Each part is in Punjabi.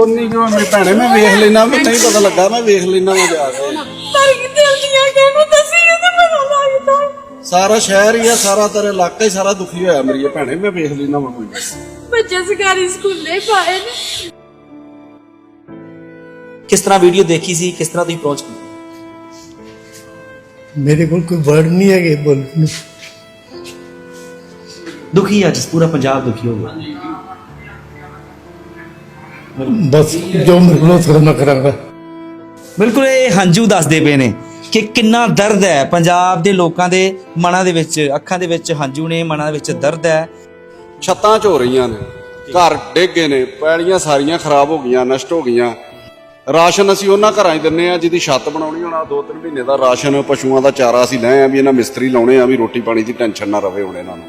ਉਨੀ ਕਿਉਂ ਮੇਰੀ ਭੈਣੇ ਮੈਂ ਵੇਖ ਲੈਣਾ ਮੈਂ ਨਹੀਂ ਪਤਾ ਲੱਗਾ ਮੈਂ ਵੇਖ ਲੈਣਾ ਮੈਂ ਜਾ ਕੇ। ਪਰ ਕਿਤੇ ਹੁੰਦੀਆਂ ਕਿਹਨੂੰ ਦੱਸੀ ਤੇ ਮੈਨੂੰ ਲੱਗਦਾ। ਸਾਰਾ ਸ਼ਹਿਰ ਹੀ ਆ ਸਾਰਾ ਤੇਰਾ ਇਲਾਕਾ ਹੀ ਸਾਰਾ ਦੁਖੀ ਹੋਇਆ ਮੇਰੀ ਭੈਣੇ ਮੈਂ ਵੇਖ ਲੈਣਾ ਮੈਂ ਕੋਈ ਬੱਚੇ ਸਰਕਾਰੀ ਸਕੂਲੇ ਪਾਏ ਨੇ। ਕਿਸ ਤਰ੍ਹਾਂ ਵੀਡੀਓ ਦੇਖੀ ਸੀ ਕਿਸ ਤਰ੍ਹਾਂ ਤੁਸੀਂ ਪਹੁੰਚ ਗਏ ਮੇਰੇ ਕੋਲ ਕੋਈ ਵਰਡ ਨਹੀਂ ਹੈਗੇ ਬੋਲਣ ਨੂੰ। ਦੁਖੀ ਅੱਜ ਪੂਰਾ ਪੰਜਾਬ ਦੁਖੀ ਹੋ ਗਿਆ। ਬਸ ਜੋ ਮੇਰੇ ਕੋਲ ਹੋ ਮੈਂ ਕਰਾਂਗਾ ਬਿਲਕੁਲ ਇਹ ਹੰਝੂ ਦੱਸਦੇ ਪਏ ਨੇ ਕਿ ਕਿੰਨਾ ਦਰਦ ਹੈ। ਪੰਜਾਬ ਦੇ ਲੋਕਾਂ ਦੇ ਮਨਾਂ ਦੇ ਵਿੱਚ ਅੱਖਾਂ ਦੇ ਵਿੱਚ ਹੰਝੂ ਨੇ ਮਨਾਂ ਦੇ ਵਿੱਚ ਦਰਦ ਹੈ। ਛੱਤਾਂ ਚ ਹੋ ਰਹੀਆਂ ਨੇ। ਘਰ ਡਿੱਗ ਗਏ ਨੇ ਪੈਲੀਆਂ ਸਾਰੀਆਂ ਖਰਾਬ ਹੋ ਗਈਆਂ ਨਸ਼ਟ ਹੋ ਗਈਆਂ। ਰਾਸ਼ਨ ਅਸੀਂ ਉਹਨਾਂ ਘਰਾਂ 'ਚ ਦਿੰਨੇ ਆ ਜਿਹਦੀ ਛੱਤ ਬਣਾਉਣੀ ਹੋਣਾ ਦੋ ਤਿੰਨ ਮਹੀਨੇ ਦਾ ਰਾਸ਼ਨ ਪਸ਼ੂਆਂ ਦਾ ਚਾਰਾ ਅਸੀਂ ਲੈ ਆ ਵੀ ਇਹਨਾਂ ਮਿਸਤਰੀ ਲਾਉਣੇ ਆ ਵੀ ਰੋਟੀ ਪਾਣੀ ਦੀ ਟੈਨਸ਼ਨ ਨਾ ਰਵੇ ਹੁਣ ਇਹਨਾਂ ਨੂੰ।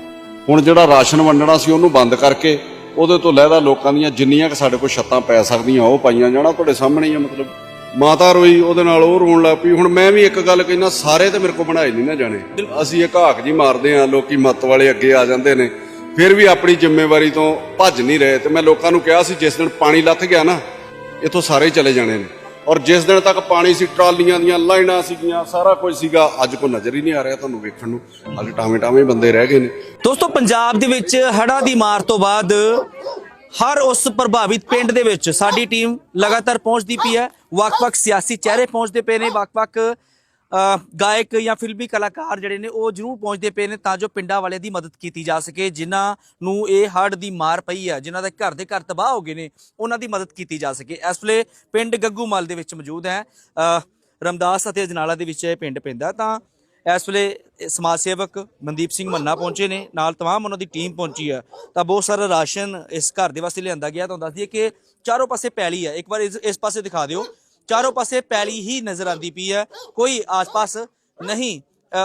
ਹੁਣ ਜਿਹੜਾ ਰਾਸ਼ਨ ਵੰਡਣਾ ਸੀ ਉਹਨੂੰ ਬੰਦ ਕਰਕੇ ਉਹਦੇ ਤੋਂ ਲਹਿਦਾ ਲੋਕਾਂ ਦੀਆਂ ਜਿੰਨੀਆਂ ਕਿ ਸਾਡੇ ਕੋਲ ਛੱਤਾਂ ਪੈ ਸਕਦੀਆਂ, ਉਹ ਪਾਈਆਂ ਜਾਣਾ ਤੁਹਾਡੇ ਸਾਹਮਣੇ ਹੀ ਆ ਮਤਲਬ। ਮਾਤਾ ਰੋਈ ਉਹਦੇ ਨਾਲ ਉਹ ਰੋਣ ਲੱਗ ਪਈ। ਹੁਣ ਮੈਂ ਵੀ ਇੱਕ ਗੱਲ ਕਹਿਣਾ ਸਾਰੇ ਤੇ ਮੇਰੇ ਕੋਲ ਬਣਾਏ ਨਹੀਂ ਨਾ ਜਾਣੇ। ਅਸੀਂ ਇਹ ਹਾਕ ਜੀ ਮਾਰਦੇ ਆ ਲੋਕੀ ਮੱਤ ਵਾਲੇ ਅੱਗੇ ਆ ਜਾਂਦੇ ਨੇ। ਫਿਰ ਵੀ ਆਪਣੀ ਜ਼ਿੰਮੇਵਾਰੀ ਤੋਂ ਭੱਜ ਨਹੀਂ ਰਹੇ। ਤੇ ਮੈਂ ਲੋਕਾਂ ਨੂੰ ਕਿਹਾ ਸੀ, ਜਿਸ ਦਿਨ ਪਾਣੀ ਲੱਥ ਗਿਆ ਨਾ, ਇੱਥੋਂ ਸਾਰੇ ਚਲੇ ਜਾਣੇ ਨੇ। ਔਰ ਜਿਸ ਦਿਨ ਤੱਕ ਪਾਣੀ ਸੀ, ਟਰਾਲੀਆਂ ਦੀਆਂ ਲਾਈਨਾਂ ਸੀਗੀਆਂ, ਸਾਰਾ ਕੁਝ ਸੀਗਾ, ਅੱਜ ਕੋ ਨਜ਼ਰ ਹੀ ਨਹੀਂ ਆ ਰਿਹਾ ਤੁਹਾਨੂੰ ਵੇਖਣ ਨੂੰ। ਅੱਜ ਟਾਵੇਂ ਟਾਵੇਂ ਬੰਦੇ ਰਹਿ ਗਏ ਨੇ। ਦੋਸਤੋ, ਪੰਜਾਬ ਦੇ ਵਿੱਚ ਹੜ੍ਹਾਂ ਦੀ ਮਾਰ ਤੋਂ ਬਾਅਦ ਹਰ ਉਸ ਪ੍ਰਭਾਵਿਤ ਪਿੰਡ ਦੇ ਵਿੱਚ ਸਾਡੀ ਟੀਮ ਲਗਾਤਾਰ ਪਹੁੰਚਦੀ ਪਈ ਹੈ। ਵੱਖ-ਵੱਖ ਸਿਆਸੀ ਚਿਹਰੇ ਪਹੁੰਚਦੇ ਪਏ ਨੇ, ਵੱਖ-ਵੱਖ ਗਾਇਕ ਜਾਂ ਫਿਲਮੀ ਕਲਾਕਾਰ ਜਿਹੜੇ ਨੇ, ਉਹ ਜ਼ਰੂਰ ਪਹੁੰਚਦੇ ਪਏ ਨੇ ਤਾਂ ਜੋ ਪਿੰਡਾਂ ਵਾਲਿਆਂ ਦੀ ਮਦਦ ਕੀਤੀ ਜਾ ਸਕੇ, ਜਿਨ੍ਹਾਂ ਨੂੰ ਇਹ ਹੜ੍ਹ ਦੀ ਮਾਰ ਪਈ ਹੈ, ਜਿਨ੍ਹਾਂ ਦੇ ਘਰ ਦੇ ਘਰ ਤਬਾਹ ਹੋ ਗਏ ਨੇ, ਉਹਨਾਂ ਦੀ ਮਦਦ ਕੀਤੀ ਜਾ ਸਕੇ। ਇਸ ਵੇਲੇ ਪਿੰਡ ਗੱਗੂਮਲ ਦੇ ਵਿੱਚ ਮੌਜੂਦ ਹੈ। ਰਮਦਾਸ ਅਤੇ ਅਜਨਾਲਾ ਦੇ ਵਿੱਚ ਇਹ ਪਿੰਡ ਪੈਂਦਾ ਤਾਂ ਇਸ ਵੇਲੇ ਸਮਾਜ ਸੇਵਕ ਮਨਦੀਪ ਸਿੰਘ ਮੰਨਾ ਪਹੁੰਚੇ ਨੇ, ਨਾਲ ਤਮਾਮ ਉਹਨਾਂ ਦੀ ਟੀਮ ਪਹੁੰਚੀ ਹੈ। ਤਾਂ ਬਹੁਤ ਸਾਰਾ ਰਾਸ਼ਨ ਇਸ ਘਰ ਦੇ ਵਾਸਤੇ ਲਿਆਂਦਾ ਗਿਆ। ਤੁਹਾਨੂੰ ਦੱਸ ਦਈਏ ਕਿ ਚਾਰੋਂ ਪਾਸੇ ਪੈਲੀ ਹੈ। ਇੱਕ ਵਾਰ ਇਸ ਇਸ ਪਾਸੇ ਦਿਖਾ ਦਿਓ। ਚਾਰੋਂ ਪਾਸੇ ਪੈਲੀ ਹੀ ਨਜ਼ਰ ਆਂਦੀ ਪਈ ਹੈ। ਕੋਈ ਆਸ-ਪਾਸ ਨਹੀਂ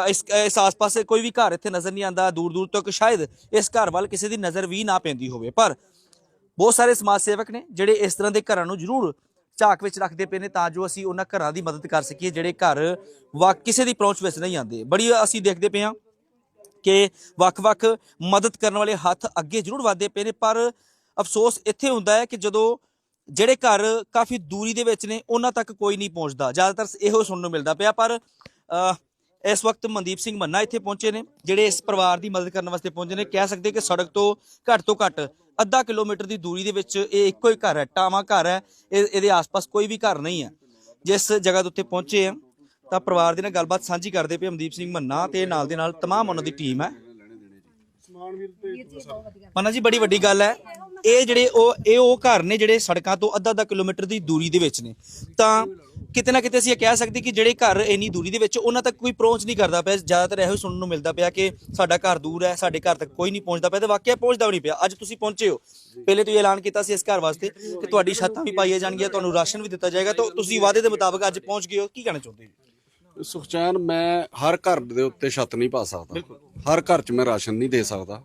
ਇਸ ਇਸ ਆਸ ਪਾਸ ਕੋਈ ਵੀ ਘਰ ਇੱਥੇ ਨਜ਼ਰ ਨਹੀਂ ਆਂਦਾ ਦੂਰ ਦੂਰ ਤੱਕ ਸ਼ਾਇਦ ਇਸ ਘਰ ਵੱਲ ਕਿਸੇ ਦੀ ਨਜ਼ਰ ਵੀ ਨਾ ਪੈਂਦੀ ਹੋਵੇ। ਪਰ ਬਹੁਤ ਸਾਰੇ ਸਮਾਜ ਸੇਵਕ ਨੇ ਜਿਹੜੇ ਇਸ ਤਰ੍ਹਾਂ ਦੇ ਘਰਾਂ ਨੂੰ ਜ਼ਰੂਰ ਝਾਕ ਵਿੱਚ ਰੱਖਦੇ ਪਏ ਨੇ ਤਾਂ ਜੋ ਅਸੀਂ ਉਹਨਾਂ ਘਰਾਂ ਦੀ ਮਦਦ ਕਰ ਸਕੀਏ, ਜਿਹੜੇ ਘਰ ਵਾ ਕਿਸੇ ਦੀ ਪਹੁੰਚ ਵਿੱਚ ਨਹੀਂ ਆਉਂਦੇ। ਬੜੀ ਅਸੀਂ ਦੇਖਦੇ ਪਏ ਹਾਂ ਕਿ ਵੱਖ-ਵੱਖ ਮਦਦ ਕਰਨ ਵਾਲੇ ਹੱਥ ਅੱਗੇ ਜ਼ਰੂਰ ਵਧਦੇ ਪਏ ਨੇ। ਪਰ ਅਫਸੋਸ ਇੱਥੇ ਹੁੰਦਾ ਹੈ ਕਿ ਜਦੋਂ ਜਿਹੜੇ ਘਰ ਕਾਫੀ ਦੂਰੀ ਦੇ ਵਿੱਚ ਨੇ ਉਹਨਾਂ ਤੱਕ ਕੋਈ ਨਹੀਂ ਪਹੁੰਚਦਾ ਜ਼ਿਆਦਾਤਰ ਇਹੋ ਸੁਣਨ ਨੂੰ ਮਿਲਦਾ ਪਿਆ ਪਰ ਅ, ਇਸ ਵਕਤ ਮਨਦੀਪ ਸਿੰਘ ਮੰਨਾ ਇੱਥੇ ਪਹੁੰਚੇ ਨੇ ਜਿਹੜੇ ਇਸ ਪਰਿਵਾਰ ਦੀ ਮਦਦ ਕਰਨ ਵਾਸਤੇ ਪਹੁੰਚੇ ਨੇ ਕਹਿ ਸਕਦੇ ਕਿ ਸੜਕ ਤੋਂ ਘੱਟ ਤੋਂ ਘੱਟ ਅੱਧਾ ਕਿਲੋਮੀਟਰ ਦੀ ਦੂਰੀ ਦੇ ਵਿੱਚ ਇਹ ਇੱਕੋ ਹੀ ਘਰ ਹੈ ਟਾਵਾਂ ਘਰ ਹੈ ਇਹ- ਇਹਦੇ ਆਸ-ਪਾਸ ਕੋਈ ਵੀ ਘਰ ਨਹੀਂ ਹੈ ਜਿਸ ਜਗ੍ਹਾ ਦੇ ਉੱਤੇ ਪਹੁੰਚੇ ਆ ਤਾਂ ਪਰਿਵਾਰ ਦੇ ਨਾਲ ਗੱਲਬਾਤ ਸਾਂਝੀ ਕਰਦੇ ਪਏ ਮਨਦੀਪ ਸਿੰਘ ਮੰਨਾ ਤੇ ਨਾਲ ਦੇ ਨਾਲ तमाम ਉਹਨਾਂ ਦੀ ਟੀਮ ਹੈ ਮੰਨਾ ਜੀ ਬੜੀ ਵੱਡੀ ਗੱਲ ਹੈ ਇਹ ਜਿਹੜੇ ਉਹ ਇਹ ਉਹ ਘਰ ਨੇ ਜਿਹੜੇ ਸੜਕਾਂ ਤੋਂ ਅੱਧਾ ਅੱਧਾ ਕਿਲੋਮੀਟਰ ਦੀ ਦੂਰੀ ਦੇ ਵਿੱਚ ਨੇ। ਤਾਂ ਕਿਤੇ ਨਾ ਕਿਤੇ ਅਸੀਂ ਇਹ ਕਹਿ ਸਕਦੇ ਕਿ ਜਿਹੜੇ ਘਰ ਇੰਨੀ ਦੂਰੀ ਦੇ ਵਿੱਚ ਉਹਨਾਂ ਤੱਕ ਕੋਈ ਪਹੁੰਚ ਨਹੀਂ ਕਰਦਾ ਪਿਆ। ਜ਼ਿਆਦਾਤਰ ਇਹੋ ਸੁਣਨ ਨੂੰ ਮਿਲਦਾ ਪਿਆ ਕਿ ਸਾਡਾ ਘਰ ਦੂਰ ਹੈ ਸਾਡੇ ਘਰ ਤੱਕ ਕੋਈ ਨਹੀਂ ਪਹੁੰਚਦਾ ਪਿਆ ਤੇ ਵਾਕਿਆ ਪਹੁੰਚਦਾ ਵੀ ਨਹੀਂ ਪਿਆ। ਅੱਜ ਤੁਸੀਂ ਪਹੁੰਚੇ ਹੋ। ਪਹਿਲੇ ਤੁਸੀਂ ਐਲਾਨ ਕੀਤਾ ਸੀ ਇਸ ਘਰ ਵਾਸਤੇ ਕਿ ਤੁਹਾਡੀ ਛੱਤਾਂ ਵੀ ਪਾਈਆਂ ਜਾਣਗੀਆਂ ਤੁਹਾਨੂੰ ਰਾਸ਼ਨ ਵੀ ਦਿੱਤਾ ਜਾਏਗਾ। ਤਾਂ ਤੁਸੀਂ ਵਾਅਦੇ ਦੇ ਮੁਤਾਬਕ ਅੱਜ ਪਹੁੰਚ ਗਏ ਹੋ। ਕੀ ਕਹਿਣਾ ਚਾਹੁੰਦੇ ਹੋ? ਸੁਖਚੈਨ ਮੈਂ ਹਰ ਘਰ ਦੇ ਉੱਤੇ ਛੱਤ ਨਹੀਂ ਪਾ ਸਕਦਾ। ਹਰ ਘਰ 'ਚ ਮੈਂ ਰਾਸ਼ਨ ਨਹੀਂ ਦੇ ਸਕਦਾ।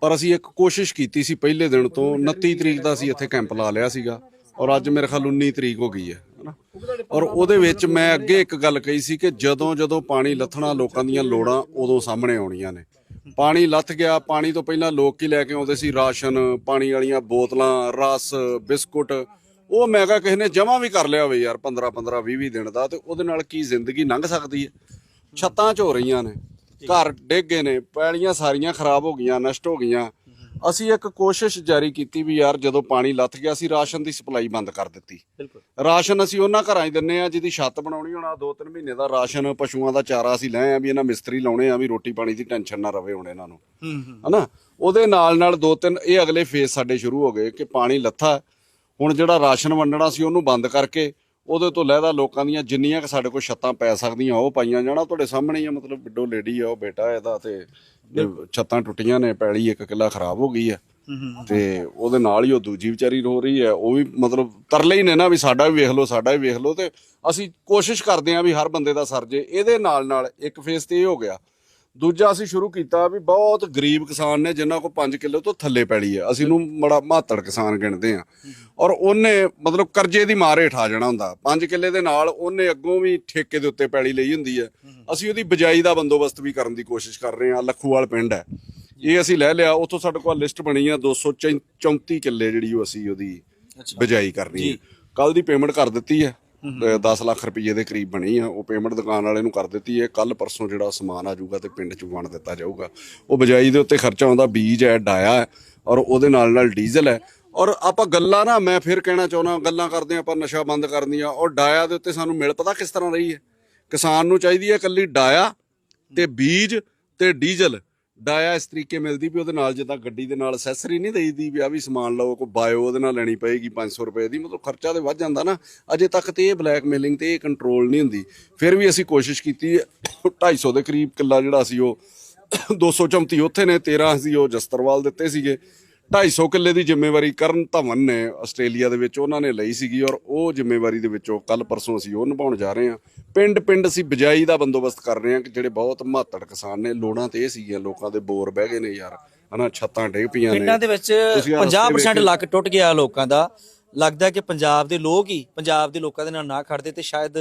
ਪਰ ਅਸੀਂ ਇੱਕ ਕੋਸ਼ਿਸ਼ ਕੀਤੀ ਸੀ ਪਹਿਲੇ ਦਿਨ ਤੋਂ 29 ਤਰੀਕ ਦਾ ਅਸੀਂ ਇੱਥੇ ਕੈਂਪ ਲਾ ਲਿਆ ਸੀਗਾ ਔਰ ਅੱਜ ਮੇਰੇ ਖਿਆਲ 19 ਤਰੀਕ ਹੋ ਗਈ ਹੈ ਔਰ ਉਹਦੇ ਵਿੱਚ ਮੈਂ ਅੱਗੇ ਇੱਕ ਗੱਲ ਕਹੀ ਸੀ ਕਿ ਜਦੋਂ ਜਦੋਂ ਪਾਣੀ ਲੱਥਣਾ ਲੋਕਾਂ ਦੀਆਂ ਲੋੜਾਂ, ਉਦੋਂ ਸਾਹਮਣੇ ਆਉਣੀਆਂ ਨੇ। ਪਾਣੀ ਲੱਥ ਗਿਆ, ਪਾਣੀ ਤੋਂ ਪਹਿਲਾਂ ਲੋਕ ਕੀ ਲੈ ਕੇ ਆਉਂਦੇ ਸੀ, ਰਾਸ਼ਨ, ਪਾਣੀ ਵਾਲੀਆਂ ਬੋਤਲਾਂ, ਰਸ, ਬਿਸਕੁਟ। ਉਹ ਮੈਂ ਕਿਹਾ ਕਿਸੇ ਨੇ ਜਮਾ ਵੀ ਕਰ ਲਿਆ ਹੋਵੇ ਯਾਰ 15 15 20 20 ਦਿਨ ਦਾ, ਤੇ ਉਹਦੇ ਨਾਲ ਕੀ ਜ਼ਿੰਦਗੀ ਲੰਘ ਸਕਦੀ ਹੈ? ਛੱਤਾਂ 'ਚ ਹੋ ਰਹੀਆਂ ਨੇ। ਘਰ ਡਿੱਗ ਗਏ ਨੇ ਪੈਲੀਆਂ ਸਾਰੀਆਂ ਖਰਾਬ ਹੋ ਗਈਆਂ ਨਸ਼ਟ ਹੋ ਗਈਆਂ। ਅਸੀਂ ਇੱਕ ਕੋਸ਼ਿਸ਼ ਜਾਰੀ ਕੀਤੀ ਵੀ ਯਾਰ ਜਦੋਂ ਪਾਣੀ ਲੱਥ ਗਿਆ ਸੀ ਰਾਸ਼ਨ ਦੀ ਸਪਲਾਈ ਬੰਦ ਕਰ ਦਿੱਤੀ। ਰਾਸ਼ਨ ਅਸੀਂ ਉਹਨਾਂ ਘਰਾਂ 'ਚ ਦਿੰਨੇ ਆ ਜਿਹਦੀ ਛੱਤ ਬਣਾਉਣੀ ਹੋਣਾ ਦੋ ਤਿੰਨ ਮਹੀਨੇ ਦਾ ਰਾਸ਼ਨ ਪਸ਼ੂਆਂ ਦਾ ਚਾਰਾ ਅਸੀਂ ਲੈ ਆ ਵੀ ਇਹਨਾਂ ਮਿਸਤਰੀ ਲਾਉਣੇ ਆ ਵੀ ਰੋਟੀ ਪਾਣੀ ਦੀ ਟੈਨਸ਼ਨ ਨਾ ਰਵੇ ਹੁਣ ਇਹਨਾਂ ਨੂੰ। ਹਨਾ? ਉਹਦੇ ਨਾਲ ਨਾਲ ਦੋ ਤਿੰਨ ਇਹ ਅਗਲੇ ਫੇਜ਼ ਸਾਡੇ ਸ਼ੁਰੂ ਹੋ ਗਏ ਕਿ ਪਾਣੀ ਲੱਥਾ। ਹੁਣ ਜਿਹੜਾ ਰਾਸ਼ਨ ਵੰਡਣਾ ਸੀ ਉਹਨੂੰ ਬੰਦ ਕਰਕੇ ਉਹਦੇ ਤੋਂ ਲਹਿਦਾ ਲੋਕਾਂ ਦੀਆਂ ਜਿੰਨੀਆਂ ਕਿ ਸਾਡੇ ਕੋਲ ਛੱਤਾਂ ਪੈ ਸਕਦੀਆਂ ਉਹ ਪਾਈਆਂ ਜਾਣਾ। ਤੁਹਾਡੇ ਸਾਹਮਣੇ ਹੀ ਆ ਮਤਲਬ ਬਿੱਡੋ ਲੇਡੀ ਆ ਉਹ ਬੇਟਾ ਇਹਦਾ ਤੇ ਛੱਤਾਂ ਟੁੱਟੀਆਂ ਨੇ ਪੈਲੀ ਇੱਕ ਕਿੱਲਾ ਖਰਾਬ ਹੋ ਗਈ ਆ। ਤੇ ਉਹਦੇ ਨਾਲ ਹੀ ਉਹ ਦੂਜੀ ਵਿਚਾਰੀ ਰੋ ਰਹੀ ਹੈ ਉਹ ਵੀ ਮਤਲਬ ਤਰਲੇ ਹੀ ਨੇ ਨਾ ਵੀ ਸਾਡਾ ਵੀ ਵੇਖ ਲਓ ਸਾਡਾ ਵੀ ਵੇਖ ਲਓ ਤੇ ਅਸੀਂ ਕੋਸ਼ਿਸ਼ ਕਰਦੇ ਆਂ ਵੀ ਹਰ ਬੰਦੇ ਦਾ ਸਰ ਜੇ। ਇਹਦੇ ਨਾਲ ਨਾਲ ਇੱਕ ਫੇਸ ਤੇ ਇਹ ਹੋ ਗਿਆ ਦੂਜਾ ਅਸੀਂ ਸ਼ੁਰੂ ਕੀਤਾ ਵੀ ਬਹੁਤ ਗਰੀਬ ਕਿਸਾਨ ਨੇ ਜਿਨ੍ਹਾਂ ਕੋਲ 5 ਕਿੱਲੋ ਤੋਂ ਥੱਲੇ ਪੈਲੀ ਹੈ ਅਸੀਂ ਨੂੰ ਬੜਾ ਮਾਤੜ ਕਿਸਾਨ ਗਿਣਦੇ ਆ। ਔਰ ਉਹਨੇ ਮਤਲਬ ਕਰਜ਼ੇ ਦੀ ਮਾਰ ਹੇਠ ਆ ਜਾਣਾ ਹੁੰਦਾ। 5 ਕਿੱਲੇ ਦੇ ਨਾਲ ਉਹਨੇ ਅੱਗੋਂ ਵੀ ਠੇਕੇ ਦੇ ਉੱਤੇ ਪੈਲੀ ਲਈ ਹੁੰਦੀ ਹੈ ਅਸੀਂ ਉਹਦੀ ਬਜਾਈ ਦਾ ਬੰਦੋਬਸਤ ਵੀ ਕਰਨ ਦੀ ਕੋਸ਼ਿਸ਼ ਕਰ ਰਹੇ ਹਾਂ ਲੱਖੂਵਾਲ ਪਿੰਡ ਹੈ। ਇਹ ਅਸੀਂ ਲੈ ਲਿਆ। ਉੱਥੋਂ ਸਾਡੇ ਕੋਲ ਲਿਸਟ ਬਣੀ ਆ। 234 ਕਿੱਲੇ ਜਿਹੜੀ ਉਹ ਅਸੀਂ ਉਹਦੀ ਬਿਜਾਈ ਕਰਨੀ ਹੈ ਕੱਲ ਦੀ ਪੇਮੈਂਟ ਕਰ ਦਿੱਤੀ ਹੈ। 10 ਲੱਖ ਰੁਪਏ ਦੇ ਕਰੀਬ ਬਣੀ ਆ। ਉਹ ਪੇਮੈਂਟ ਦੁਕਾਨ ਵਾਲੇ ਨੂੰ ਕਰ ਦਿੱਤੀ ਹੈ ਕੱਲ ਪਰਸੋਂ ਜਿਹੜਾ ਸਮਾਨ ਆ ਜਾਊਗਾ ਤੇ ਪਿੰਡ ਚ ਵੰਡ ਦਿੱਤਾ ਜਾਊਗਾ। ਉਹ ਬਿਜਾਈ ਦੇ ਉੱਤੇ ਖਰਚਾ ਆਉਂਦਾ, ਬੀਜ ਹੈ ਡਾਇਆ ਹੈ ਔਰ ਉਹਦੇ ਨਾਲ ਨਾਲ ਡੀਜ਼ਲ ਹੈ। ਔਰ ਆਪਾਂ ਗੱਲਾਂ ਨਾ, ਮੈਂ ਫਿਰ ਕਹਿਣਾ ਚਾਹੁੰਦਾ, ਗੱਲਾਂ ਕਰਦੇ ਹਾਂ, ਆਪਾਂ ਨਸ਼ਾ ਬੰਦ ਕਰਨੀਆਂ ਔਰ ਡਾਇਆ ਦੇ ਉੱਤੇ ਸਾਨੂੰ ਮਿਲ ਪਤਾ ਕਿਸ ਤਰ੍ਹਾਂ ਰਹੀ ਹੈ? ਕਿਸਾਨ ਨੂੰ ਚਾਹੀਦੀ ਹੈ ਇਕੱਲੀ ਡਾਇਆ ਤੇ ਬੀਜ ਤੇ ਡੀਜ਼ਲ। ਡਾਇਆ ਇਸ ਤਰੀਕੇ ਮਿਲਦੀ ਵੀ ਉਹਦੇ ਨਾਲ ਜਿੱਦਾਂ ਗੱਡੀ ਦੇ ਨਾਲ ਅਸੈਸਰੀ ਨਹੀਂ ਦੇਈਦੀ ਵੀ ਆ ਵੀ ਸਮਾਨ ਲਓ, ਕੋਈ ਬਾਇਓ ਉਹਦੇ ਨਾਲ ਲੈਣੀ ਪਏਗੀ 500 ਰੁਪਏ ਦੀ, ਮਤਲਬ ਖਰਚਾ ਤੇ ਵੱਧ ਜਾਂਦਾ ਨਾ, ਅਜੇ ਤੱਕ ਤੇ ਇਹ ਬਲੈਕਮੇਲਿੰਗ ਤੇ ਇਹ ਕੰਟਰੋਲ ਨਹੀਂ ਹੁੰਦੀ। ਫਿਰ ਵੀ ਅਸੀਂ ਕੋਸ਼ਿਸ਼ ਕੀਤੀ 250 ਦੇ ਕਰੀਬ ਕਿੱਲਾ ਜਿਹੜਾ ਸੀ ਉਹ 234 ਉੱਥੇ ਨੇ 13 ਸੀ ਉਹ ਜਸਤਰਵਾਲ ਦਿੱਤੇ ਸੀਗੇ। 250 ਕਿੱਲੇ ਦੀ ਜ਼ਿੰਮੇਵਾਰੀ ਕਰਨ ਧਵਨ ਨੇ ਆਸਟ੍ਰੇਲੀਆ ਦੇ ਵਿੱਚ ਉਹਨਾਂ ਨੇ ਲਈ ਸੀਗੀ ਔਰ ਉਹ ਜ਼ਿੰਮੇਵਾਰੀ ਦੇ ਵਿੱਚੋਂ ਕੱਲ ਪਰਸੋਂ ਅਸੀਂ ਉਹ ਨਿਭਾਉਣ ਜਾ ਰਹੇ ਹਾਂ ਪਿੰਡ ਪਿੰਡ ਅਸੀਂ ਬਿਜਾਈ ਦਾ ਬੰਦੋਬਸਤ ਕਰ ਰਹੇ ਹਾਂ ਕਿ ਜਿਹੜੇ ਬਹੁਤ ਮਾਤੜ ਕਿਸਾਨ ਨੇ ਲੋੜਾਂ ਤੇ ਇਹ ਸੀਗੀਆਂ ਲੋਕਾਂ ਦੇ ਬੋਰ ਬਹਿ ਗਏ ਨੇ ਯਾਰ ਹਨਾ ਛੱਤਾਂ ਡਿੱਗ ਪਈਆਂ ਨੇ ਪਿੰਡਾਂ ਦੇ ਵਿੱਚ ਤੁਸੀਂ ਆਹ ਰਸਤੇ 50% ਵੇਖੇ। ਲੱਕ ਟੁੱਟ ਗਿਆ ਲੋਕਾਂ ਦਾ ਲੱਗਦਾ ਕਿ ਪੰਜਾਬ ਦੇ ਲੋਕ ਹੀ ਪੰਜਾਬ ਦੇ ਲੋਕਾਂ ਦੇ ਨਾਲ ਨਾ ਖੜਦੇ ਤੇ ਸ਼ਾਇਦ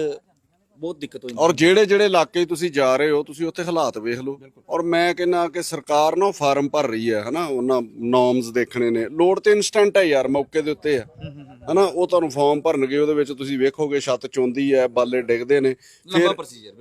ਬਹੁਤ ਦਿੱਕਤ ਹੋਈ। ਔਰ ਜਿਹੜੇ ਜਿਹੜੇ ਇਲਾਕੇ ਤੁਸੀਂ ਜਾ ਰਹੇ ਹੋ ਤੁਸੀਂ ਉੱਥੇ ਹਾਲਾਤ ਵੇਖ ਲਓ। ਔਰ ਮੈਂ ਕਹਿੰਨਾ ਕਿ ਸਰਕਾਰ ਨਾ ਫਾਰਮ ਭਰ ਰਹੀ ਹੈ ਹਨਾ ਉਹਨਾਂ ਨੋਰਮਸ ਦੇਖਣੇ ਨੇ। ਲੋੜ ਤੇ ਇਨਸਟੈਂਟ ਹੈ ਯਾਰ ਮੌਕੇ ਦੇ ਉੱਤੇ ਹੈ। ਹਨਾ ਉਹ ਤੁਹਾਨੂੰ ਫਾਰਮ ਭਰਨਗੇ ਉਹਦੇ ਵਿੱਚ ਤੁਸੀਂ ਵੇਖੋਗੇ ਛੱਤ ਚੁੰਦੀ ਹੈ ਬਾਲੇ ਡਿੱਗਦੇ ਨੇ। ਫਿਰ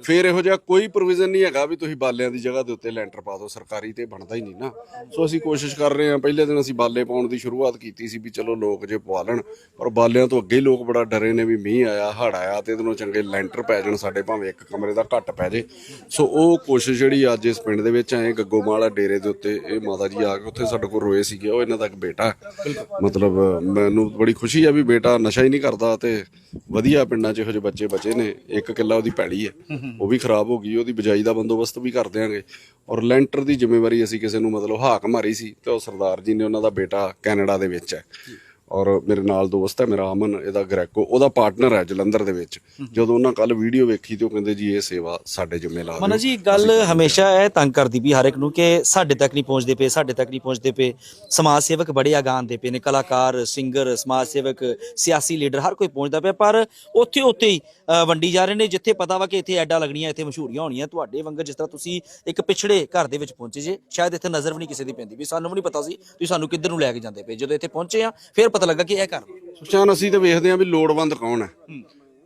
ਫਿਰ ਇਹੋ ਜਿਹਾ ਕੋਈ ਪ੍ਰੋਵੀਜ਼ਨ ਨਹੀਂ ਹੈਗਾ ਵੀ ਤੁਸੀਂ ਬਾਲਿਆਂ ਦੀ ਜਗ੍ਹਾ ਦੇ ਉੱਤੇ ਲੈਂਟਰ ਪਾ ਦਿਓ ਸਰਕਾਰੀ ਤੇ ਬਣਦਾ ਹੀ ਨਹੀਂ ਨਾ। ਸੋ ਅਸੀਂ ਕੋਸ਼ਿਸ਼ ਕਰ ਰਹੇ ਹਾਂ ਪਹਿਲੇ ਦਿਨ ਅਸੀਂ ਬਾਲੇ ਪਾਉਣ ਦੀ ਸ਼ੁਰੂਆਤ ਕੀਤੀ ਸੀ ਵੀ ਚਲੋ ਲੋਕ ਜੇ ਪਵਾ ਲੈਣ ਪਰ ਬਾਲਿਆਂ ਤੋਂ ਅੱਗੇ ਹੀ ਲੋਕ ਬੜਾ ਡਰੇ ਨੇ ਵੀ ਮੀਂਹ ਆਇਆ ਹੜ ਆਇਆ ਤੇ ਇਹਦੇ ਨਾਲੋਂ ਚੰਗੇ ਲੈਂਟਰ ਪੈ ਜਾਣ। ਸਾਡੇ ਭਾਵੇਂ ਇੱਕ ਕਮਰੇ ਦਾ ਘੱਟ ਪੈ ਜੇ। ਸੋ ਉਹ ਕੋਸ਼ਿਸ਼ ਜਿਹੜੀ ਅੱਜ ਇਸ ਪਿੰਡ ਦੇ ਵਿੱਚ ਆਏ ਗੱਗੋਮਾਲਾ ਡੇਰੇ ਦੇ ਉੱਤੇ ਇਹ ਮਾਤਾ ਜੀ ਆ ਕੇ ਉੱਥੇ ਸਾਡੇ ਕੋਲ ਰੋਏ ਸੀਗੇ। ਉਹ ਇਹਨਾਂ ਦਾ ਇੱਕ ਬੇਟਾ। ਮਤਲਬ ਮੈਨੂੰ ਬੜੀ ਖੁਸ਼ੀ ਆ ਵੀ ਬੇਟਾ ਨਸ਼ਾ ਹੀ ਨਹੀਂ ਕਰਦਾ ਤੇ ਵਧੀਆ ਪਿੰਡਾਂ 'ਚ ਇਹੋ ਜਿਹੇ ਬੱਚੇ ਬਚੇ ਨੇ। ਇੱਕ ਕਿੱਲਾ ਉਹਦੀ ਪੈੜੀ ਹੈ। ਉਹ ਵੀ ਖਰਾਬ ਹੋ ਗਈ, ਉਹਦੀ ਬਿਜਾਈ ਦਾ ਬੰਦੋਬਸਤ ਵੀ ਕਰ ਦਿਆਂਗੇ। ਔਰ ਲੈਂਟਰ ਦੀ ਜ਼ਿੰਮੇਵਾਰੀ ਅਸੀਂ ਕਿਸੇ ਨੂੰ ਮਤਲਬ ਹਾਕ ਮਾਰੀ ਸੀ ਤੇ ਉਹ ਸਰਦਾਰ ਜੀ ਨੇ ਉਹਨਾਂ ਦਾ ਬੇਟਾ ਕੈਨੇਡਾ ਦੇ ਵਿੱਚ ਹੈ। ਔਰ ਮੇਰੇ ਨਾਲ ਦੋਸਤ ਹੈ ਮੇਰਾ ਅਮਨ ਇਹਦਾ ਗ੍ਰੈਕੋ ਉਹਦਾ ਪਾਰਟਨਰ ਹੈ ਜਲੰਧਰ ਦੇ ਵਿੱਚ। ਜਦੋਂ ਉਹਨਾਂ ਕੱਲ ਵੀਡੀਓ ਵੇਖੀ ਤੇ ਉਹ ਕਹਿੰਦੇ ਜੀ ਇਹ ਸੇਵਾ ਸਾਡੇ ਜ਼ਿੰਮੇ ਲਾ ਮਨਾ ਜੀ ਗੱਲ ਹਮੇਸ਼ਾ ਇਹ ਤੰਗ ਕਰਦੀ ਵੀ ਹਰ ਇੱਕ ਨੂੰ ਕਿ ਸਾਡੇ ਤੱਕ ਨਹੀਂ ਪਹੁੰਚਦੇ ਪਏ ਸਾਡੇ ਤੱਕ ਨਹੀਂ ਪਹੁੰਚਦੇ ਪਏ। ਸਮਾਜ ਸੇਵਕ ਬੜੇ ਆਗਾਨ ਦੇ ਪਏ ਨੇ ਕਲਾਕਾਰ ਸਿੰਗਰ ਸਮਾਜ ਸੇਵਕ ਸਿਆਸੀ ਲੀਡਰ ਹਰ ਕੋਈ ਪਹੁੰਚਦਾ ਪਿਆ। ਪਰ ਉੱਥੇ ਉੱਥੇ ਹੀ ਵੰਡੀ ਜਾ ਰਹੇ ਨੇ ਜਿੱਥੇ ਪਤਾ ਵਾ ਕਿ ਇੱਥੇ ਐਡਾ ਲੱਗਣੀਆਂ ਇੱਥੇ ਮਸ਼ਹੂਰੀਆਂ ਹੋਣੀਆਂ ਤੁਹਾਡੇ ਵਾਂਗਰ ਜਿਸ ਤਰ੍ਹਾਂ ਤੁਸੀਂ ਇੱਕ ਪਿਛੜੇ ਘਰ ਦੇ ਵਿੱਚ ਪਹੁੰਚੇ ਜੇ ਸ਼ਾਇਦ ਇੱਥੇ ਨਜ਼ਰ ਵੀ ਨਹੀਂ ਕਿਸੇ ਦੀ ਪੈਂਦੀ ਵੀ। ਸਾਨੂੰ ਵੀ ਨਹੀਂ ਪਤਾ ਸੀ ਤੁਸੀਂ ਸਾਨੂੰ ਕਿੱਧਰ ਨੂੰ ਲੈ ਕੇ ਜਾਂਦੇ ਪਏ। ਜਦੋਂ ਇੱਥੇ ਪਹੁੰਚੇ ਆ ਫਿਰ ਪਤਾ ਲੱਗਾ ਕਿ ਇਹ ਵਾ। ਸੁਖਚੈਨ ਅਸੀਂ ਤੇ ਵੇਖਦੇ ਆਂ ਵੀ ਲੋੜਵੰਦ ਕੌਣ ਹੈ।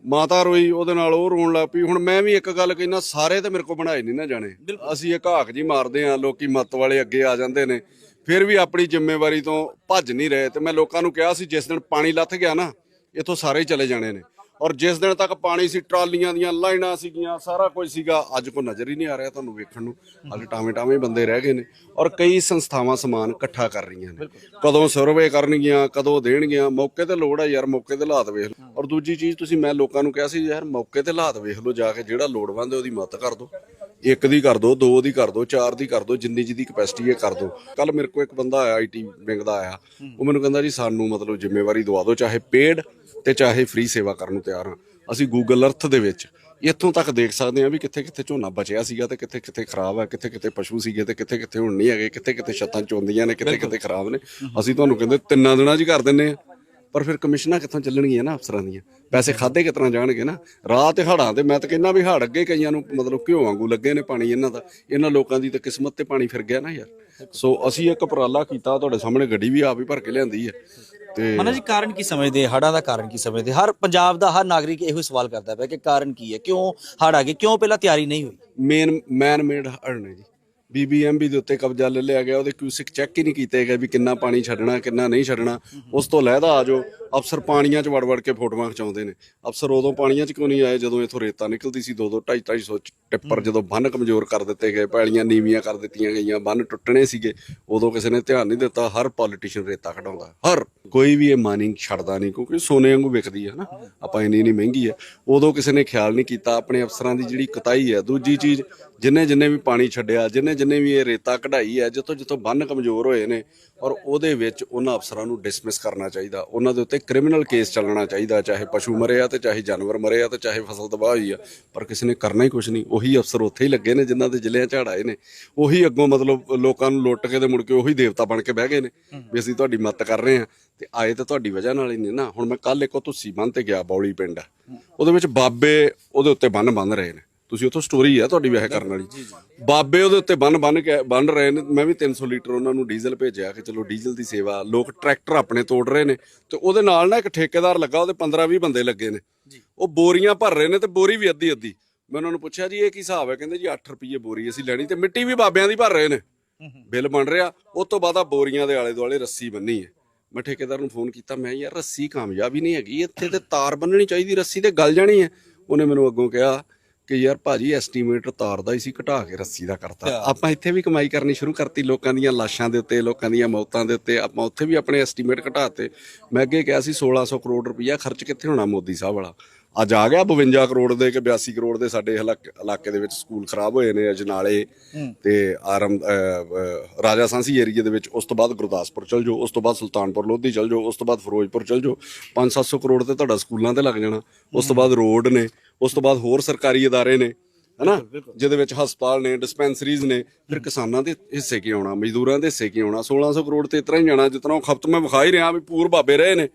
ਮਾਤਾ ਰੋਈ ਉਹਦੇ ਨਾਲ ਉਹ ਰੋਣ ਲੱਗ ਪਈ। ਹੁਣ ਮੈਂ ਵੀ ਇੱਕ ਗੱਲ ਕਹਿੰਦਾ ਸਾਰੇ ਤੇ ਮੇਰੇ ਕੋ ਬਣਾਏ ਨਹੀਂ ਨਾ ਜਾਣੇ। ਅਸੀਂ ਇੱਕ ਹਾਕ ਜੀ ਮਾਰਦੇ ਆਂ ਲੋਕੀ ਮੱਤ ਵਾਲੇ ਅੱਗੇ ਆ ਜਾਂਦੇ ਨੇ। ਫਿਰ ਵੀ ਆਪਣੀ ਜ਼ਿੰਮੇਵਾਰੀ ਤੋਂ ਭੱਜ ਨਹੀਂ ਰਹੇ ਤੇ ਮੈਂ ਲੋਕਾਂ ਨੂੰ ਕਿਹਾ ਸੀ ਜਿਸ ਦਿਨ ਪਾਣੀ ਲੱਥ ਗਿਆ ਨਾ ਇੱਥੋਂ ਸਾਰੇ ਹੀ ਚਲੇ ਜਾਣੇ ਨੇ। ਔਰ ਜਿਸ ਦਿਨ ਤੱਕ ਪਾਣੀ ਸੀ ਟਰਾਲੀਆਂ ਦੀਆਂ ਲਾਈਨਾਂ ਸੀਗੀਆਂ ਸਾਰਾ ਕੁਝ ਸੀਗਾ ਅੱਜ ਕੋ ਨਜ਼ਰ ਹੀ ਨਹੀਂ ਆ ਰਿਹਾ ਤੁਹਾਨੂੰ ਵੇਖਣ ਨੂੰ। ਅੱਜ ਟਾਵੇਂ ਟਾਵੇਂ ਬੰਦੇ ਰਹਿ ਗਏ ਨੇ ਔਰ ਕਈ ਸੰਸਥਾਵਾਂ ਸਮਾਨ ਇਕੱਠਾ ਕਰ ਰਹੀਆਂ ਨੇ। ਕਦੋਂ ਸਰਵੇ ਕਰਨਗੀਆਂ ਕਦੋਂ ਦੇਣਗੀਆਂ ਮੌਕੇ ਤੇ ਲੋੜ ਹੈ ਯਾਰ ਮੌਕੇ ਤੇ ਹਾਲਾਤ ਵੇਖ ਲਓ। ਔਰ ਦੂਜੀ ਚੀਜ਼ ਤੁਸੀਂ ਮੈਂ ਲੋਕਾਂ ਨੂੰ ਕਿਹਾ ਸੀ ਯਾਰ ਮੌਕੇ ਤੇ ਹਾਲਾਤ ਵੇਖ ਲਓ ਜਾ ਕੇ ਜਿਹੜਾ ਲੋੜਵੰਦ ਹੈ ਉਹਦੀ ਮਦਦ ਕਰ ਦਿਓ ਇੱਕ ਦੀ ਕਰ ਦਿਓ ਦੋ ਦੀ ਕਰ ਦਿਓ ਚਾਰ ਦੀ ਕਰ ਦਿਓ ਜਿੰਨੀ ਜਿਹਦੀ ਕਪੈਸਿਟੀ ਹੈ ਕਰ ਦਿਓ ਕੱਲ ਮੇਰੇ ਕੋਲ ਇੱਕ ਬੰਦਾ ਆਇਆ ਆਈਟੀ ਵਿੰਗ ਦਾ ਆਇਆ। ਉਹ ਮੈਨੂੰ ਕਹਿੰਦਾ ਜੀ ਸਾਨੂੰ ਮਤਲਬ ਜ਼ਿੰਮੇਵਾਰੀ ਦਵਾ ਦਿਓ ਚਾਹੇ ਪੇਡ ਤੇ ਚਾਹੇ ਫ੍ਰੀ ਸੇਵਾ ਕਰਨ ਨੂੰ ਤਿਆਰ ਹਾਂ। ਅਸੀਂ ਗੂਗਲ ਅਰਥ ਦੇ ਵਿੱਚ ਇੱਥੋਂ ਤੱਕ ਦੇਖ ਸਕਦੇ ਹਾਂ ਵੀ ਕਿੱਥੇ ਕਿੱਥੇ ਝੋਨਾ ਬਚਿਆ ਸੀਗਾ ਤੇ ਕਿੱਥੇ ਕਿੱਥੇ ਖਰਾਬ ਹੈ ਕਿੱਥੇ ਕਿੱਥੇ ਪਸ਼ੂ ਸੀਗੇ ਤੇ ਕਿੱਥੇ ਕਿੱਥੇ ਹੁਣ ਨਹੀਂ ਹੈਗੇ ਕਿੱਥੇ ਕਿੱਥੇ ਛੱਤਾਂ ਚੋਂਦੀਆਂ ਨੇ ਕਿੱਥੇ ਕਿੱਥੇ ਖਰਾਬ ਨੇ। ਅਸੀਂ ਤੁਹਾਨੂੰ ਕਹਿੰਦੇ ਤਿੰਨਾਂ ਦਿਨਾਂ 'ਚ ਹੀ ਕਰ ਦਿੰਨੇ ਆ ਪਰ ਫਿਰ ਕਮਿਸ਼ਨਾਂ ਕਿੱਥੋਂ ਚੱਲਣਗੀਆਂ ਨਾ ਅਫਸਰਾਂ ਦੀਆਂ? ਪੈਸੇ ਖਾਦੇ ਕਿਤਨਾ ਜਾਣਗੇ ਨਾ? ਰਾਹ ਤੇ ਹੜਾਂ ਤੇ ਮੈਂ ਤਾਂ ਕਹਿੰਦਾ ਵੀ ਹੜ ਅੱਗੇ ਕਈਆਂ ਨੂੰ ਮਤਲਬ ਘਿਓ ਵਾਂਗੂ ਲੱਗੇ ਨੇ ਪਾਣੀ ਇਹਨਾਂ ਦਾ। ਇਹਨਾਂ ਲੋਕਾਂ ਦੀ ਤਾਂ ਕਿਸਮਤ ਤੇ ਪਾਣੀ ਫਿਰ ਗਿਆ ਨਾ ਯਾਰ। ਸੋ ਅਸੀਂ ਇੱਕ ਉਪਰਾਲਾ ਕੀਤਾ ਤੁਹਾਡੇ ਸਾਹਮਣੇ ਗੱਡੀ ਵੀ ਆਪ ਹੀ ਭਰ ਕੇ ਲਿਆਂਦੀ ਹੈ। ਤੇ ਮਨਾ ਜੀ ਕਾਰਨ ਕੀ ਸਮਝਦੇ? ਹੜਾਂ ਦਾ ਕਾਰਨ ਕੀ ਸਮਝਦੇ? ਹਰ ਪੰਜਾਬ ਦਾ ਹਰ ਨਾਗਰਿਕ ਇਹੋ ਸਵਾਲ ਕਰਦਾ ਪਿਆ ਕਿ ਕਾਰਨ ਕੀ ਹੈ? ਕਿਉਂ ਹੜ ਆ ਗਏ? ਕਿਉਂ ਪਹਿਲਾਂ ਤਿਆਰੀ ਨਹੀਂ ਹੋਈ? ਮੇਨ ਮੈਨ ਮੇਡ ਹੜ ਨੇ ਜੀ। ਬੀਬੀਐਮਬੀ ਦੇ ਉੱਤੇ ਕਬਜ਼ਾ ਲੈ ਲਿਆ ਗਿਆ ਉਹਦੇ ਕਿਊਸਿਕ ਚੈੱਕ ਹੀ ਨਹੀਂ ਕੀਤੇ ਗਏ ਵੀ ਕਿੰਨਾ ਪਾਣੀ ਛੱਡਣਾ ਕਿੰਨਾ ਨਹੀਂ ਛੱਡਣਾ। ਉਸ ਤੋਂ ਲਹਿਦਾ ਆ ਜਾਓ। ਅਫਸਰ ਪਾਣੀਆਂ 'ਚ ਵੜ ਵੜ ਕੇ ਫੋਟੋਆਂ ਖਿਚਾਉਂਦੇ ਨੇ। ਅਫਸਰ ਉਦੋਂ ਪਾਣੀਆਂ 'ਚ ਕਿਉਂ ਨਹੀਂ ਆਏ? ਜਦੋਂ ਇਥੋਂ ਰੇਤਾ ਨਿਕਲਦੀ ਸੀ 2 2 2.5 250 ਟਿੱਪਰ ਜਦੋਂ ਬੰਨ ਕਮਜ਼ੋਰ ਕਰ ਦਿੱਤੇ ਗਏ, ਪੈਲੀਆਂ ਨੀਵੀਆਂ ਕਰ ਦਿੱਤੀਆਂ ਗਈਆਂ, ਬੰਨ ਟੁੱਟਣੇ ਸੀਗੇ, ਉਦੋਂ ਕਿਸੇ ਨੇ ਧਿਆਨ ਨਹੀਂ ਦਿੱਤਾ, ਹਰ ਪੋਲੀਟੀਸ਼ੀਅਨ ਰੇਤਾ ਕਢਾਉਂਦਾ ਹਰ। ਕੋਈ ਵੀ ਇਹ ਮਾਈਨਿੰਗ ਛੱਡਦਾ ਨਹੀਂ, ਕਿਉਂਕਿ ਸੋਨੇ ਵਾਂਗੂ ਵਿਕਦੀ ਹੈ ਨਾ ਆਪਾਂ ਇੰਨੀ ਨਹੀਂ ਮਹਿੰਗੀ ਹੈ ਉਦੋਂ ਕਿਸੇ ਨੇ ਖਿਆਲ ਨਹੀਂ ਕੀਤਾ, ਆਪਣੇ ਅਫਸਰਾਂ ਦੀ ਜਿਹੜੀ ਕਤਾਈ ਹੈ ਦੂਜੀ ਚੀਜ਼, ਜਿੰਨੇ ਜਿੰਨੇ ਵੀ ਪਾਣੀ ਛੱਡਿਆ, ਜਿੰਨੇ ਜਿੰਨੇ ਵੀ ਇਹ ਰੇਤਾ ਕਢਾਈ ਹੈ ਜਿੱਥੋਂ ਜਿੱਥੋਂ ਬੰਨ ਕਮਜ਼ੋਰ ਹੋਏ ਨੇ, ਔਰ ਉਹਦੇ ਵਿੱਚ ਉਹਨਾਂ ਅਫਸਰਾਂ ਨੂੰ ਡਿਸਮਿਸ ਕਰਨਾ ਚਾਹੀਦਾ, ਉਹਨਾਂ ਦੇ ਉੱਤੇ ਕ੍ਰਿਮੀਨਲ ਕੇਸ ਚੱਲਣਾ ਚਾਹੀਦਾ, ਚਾਹੇ ਪਸ਼ੂ ਮਰੇ ਆ ਤੇ ਚਾਹੇ ਜਾਨਵਰ ਮਰੇ ਆ ਤੇ ਚਾਹੇ ਫਸਲ ਤਬਾਹ ਹੋਈ ਆ, ਪਰ ਕਿਸੇ ਨੇ ਕਰਨਾ ਹੀ ਕੁਝ ਨਹੀਂ। ਉਹੀ ਅਫਸਰ ਉੱਥੇ ਹੀ ਲੱਗੇ ਨੇ ਜਿਨ੍ਹਾਂ ਦੇ ਜ਼ਿਲ੍ਹਿਆਂ ਝਾੜ ਆਏ ਨੇ। ਉਹੀ ਅੱਗੋਂ ਮਤਲਬ ਲੋਕਾਂ ਨੂੰ ਲੁੱਟ ਕੇ ਤੇ ਮੁੜ ਕੇ ਉਹੀ ਦੇਵਤਾ ਬਣ ਕੇ ਬਹਿ ਗਏ ਨੇ ਵੀ ਅਸੀਂ ਤੁਹਾਡੀ ਮਦਦ ਕਰ ਰਹੇ ਹਾਂ। ਤੇ ਆਏ ਤਾਂ ਤੁਹਾਡੀ ਵਜ੍ਹਾ ਨਾਲ ਹੀ ਨੇ ਨਾ। ਹੁਣ ਮੈਂ ਕੱਲ ਉਹ ਤੁਸੀ ਬੰਨ ਤੇ ਗਿਆ ਬੌਲੀ ਪਿੰਡ। ਉਹਦੇ ਵਿੱਚ ਬਾਬੇ ਉਹਦੇ ਉੱਤੇ ਬੰਨ ਬੰਨ ਰਹੇ ਨੇ। ਤੁਸੀਂ ਉੱਥੋਂ ਸਟੋਰੀ ਹੈ ਤੁਹਾਡੀ ਵੈਸੇ ਕਰਨ ਵਾਲੀ। ਬਾਬੇ ਉਹਦੇ ਉੱਤੇ ਬੰਨ ਬੰਨ ਕੇ ਬੰਨ ਰਹੇ ਨੇ। ਮੈਂ ਵੀ 300 ਲੀਟਰ ਉਹਨਾਂ ਨੂੰ ਡੀਜ਼ਲ ਭੇਜਿਆ ਕਿ ਚਲੋ ਡੀਜ਼ਲ ਦੀ ਸੇਵਾ ਲੋਕ ਟਰੈਕਟਰ ਆਪਣੇ ਤੋੜ ਰਹੇ ਨੇ। ਤੇ ਉਹਦੇ ਨਾਲ ਨਾ ਇੱਕ ਠੇਕੇਦਾਰ ਲੱਗਾ ਉਹਦੇ 15 20 ਬੰਦੇ ਲੱਗੇ ਨੇ। ਉਹ ਬੋਰੀਆਂ ਭਰ ਰਹੇ ਨੇ ਤੇ ਬੋਰੀ ਵੀ ਅੱਧੀ ਅੱਧੀ। ਮੈਂ ਉਹਨਾਂ ਨੂੰ ਪੁੱਛਿਆ ਜੀ ਇਹ ਕੀ ਹਿਸਾਬ ਹੈ? ਕਹਿੰਦੇ ਜੀ 8 ਰੁਪਏ ਬੋਰੀ ਅਸੀਂ ਲੈਣੀ ਤੇ ਮਿੱਟੀ ਵੀ ਬਾਬਿਆਂ ਦੀ ਭਰ ਰਹੇ ਨੇ। ਬਿੱਲ ਬਣ ਰਿਹਾ। ਉਸ ਤੋਂ ਬਾਅਦ ਆ ਬੋਰੀਆਂ ਦੇ ਆਲੇ ਦੁਆਲੇ ਰੱਸੀ ਬੰਨੀ ਹੈ। ਮੈਂ ਠੇਕੇਦਾਰ ਨੂੰ ਫੋਨ ਕੀਤਾ ਮੈਂ ਯਾਰ ਰੱਸੀ ਕਾਮਯਾਬ ਹੀ ਨਹੀਂ ਹੈਗੀ। ਇੱਥੇ ਤੇ ਤਾਰ ਬੰਨਣੀ ਚਾਹੀਦੀ ਰੱਸੀ ਤੇ ਗਲ ਜਾਣੀ ਹੈ। ਉਹਨੇ ਮੈਨੂੰ ਅੱਗੋਂ ਕਿਹਾ ਕਿ ਯਾਰ ਭਾਜੀ ਐਸਟੀਮੇਟਰ ਤਾਰ ਦਾ ਹੀ ਸੀ ਘਟਾ ਕੇ ਰੱਸੀ ਦਾ ਕਰਤਾ। ਆਪਾਂ ਇੱਥੇ ਵੀ ਕਮਾਈ ਕਰਨੀ ਸ਼ੁਰੂ ਕਰਤੀ ਲੋਕਾਂ ਦੀਆਂ ਲਾਸ਼ਾਂ ਦੇ ਉੱਤੇ ਲੋਕਾਂ ਦੀਆਂ ਮੌਤਾਂ ਦੇ ਉੱਤੇ। ਆਪਾਂ ਉੱਥੇ ਵੀ ਆਪਣੇ ਐਸਟੀਮੇਟ ਘਟਾਤੇ। ਮੈਂ ਅੱਗੇ ਕਿਹਾ ਸੀ 1600 ਕਰੋੜ ਰੁਪਈਆ ਖਰਚ ਕਿੱਥੇ ਹੋਣਾ ਮੋਦੀ ਸਾਹਿਬ ਵਾਲਾ? ਅੱਜ ਆ ਗਿਆ 52 ਕਰੋੜ ਦੇ ਕਿ 82 ਕਰੋੜ ਦੇ ਸਾਡੇ ਇਲਾਕ- ਇਲਾਕੇ ਦੇ ਵਿੱਚ ਸਕੂਲ ਖਰਾਬ ਹੋਏ ਨੇ ਅਜਨਾਲੇ ਤੇ ਆਰਮ ਅਹ, ਅਹ, ਰਾਜਾ ਸਾਂਸੀ ਏਰੀਏ ਦੇ ਵਿੱਚ ਉਸ ਤੋਂ ਬਾਅਦ ਗੁਰਦਾਸਪੁਰ ਚਲ ਜਾਓ ਉਸ ਤੋਂ ਬਾਅਦ ਸੁਲਤਾਨਪੁਰ ਲੋਧੀ ਚਲ ਜਾਓ ਉਸ ਤੋਂ ਬਾਅਦ ਫਿਰੋਜ਼ਪੁਰ ਚਲ ਜਾਓ 5-700 ਕਰੋੜ ਤੇ ਤੁਹਾਡਾ ਸਕੂਲਾਂ ਤੇ ਲੱਗ ਜਾਣਾ ਉਸ ਤੋਂ ਬਾਅਦ ਰੋਡ ਨੇ ਉਸ ਤੋਂ ਬਾਅਦ ਹੋਰ ਸਰਕਾਰੀ ادارے ਨੇ ਹਨਾ ਜਿਹਦੇ ਵਿੱਚ ਹਸਪਤਾਲ ਨੇ ਡਿਸਪੈਂਸਰੀਜ਼ ਨੇ ਫਿਰ ਕਿਸਾਨਾਂ ਦੇ ਹਿੱਸੇ ਕੀ ਆਉਣਾ ਮਜ਼ਦੂਰਾਂ ਦੇ ਹਿੱਸੇ ਕੀ ਆਉਣਾ 1600 ਕਰੋੜ ਤੇ ਇਤਨਾ ਹੀ ਜਾਣਾ ਜਿਤਨਾ ਉਹ ਖਪਤ ਮੈਂ ਵਿਖਾ ਹੀ ਰਿਹਾ ਵੀ ਪੂਰ ਬਾਬੇ ਰਹੇ ਨੇ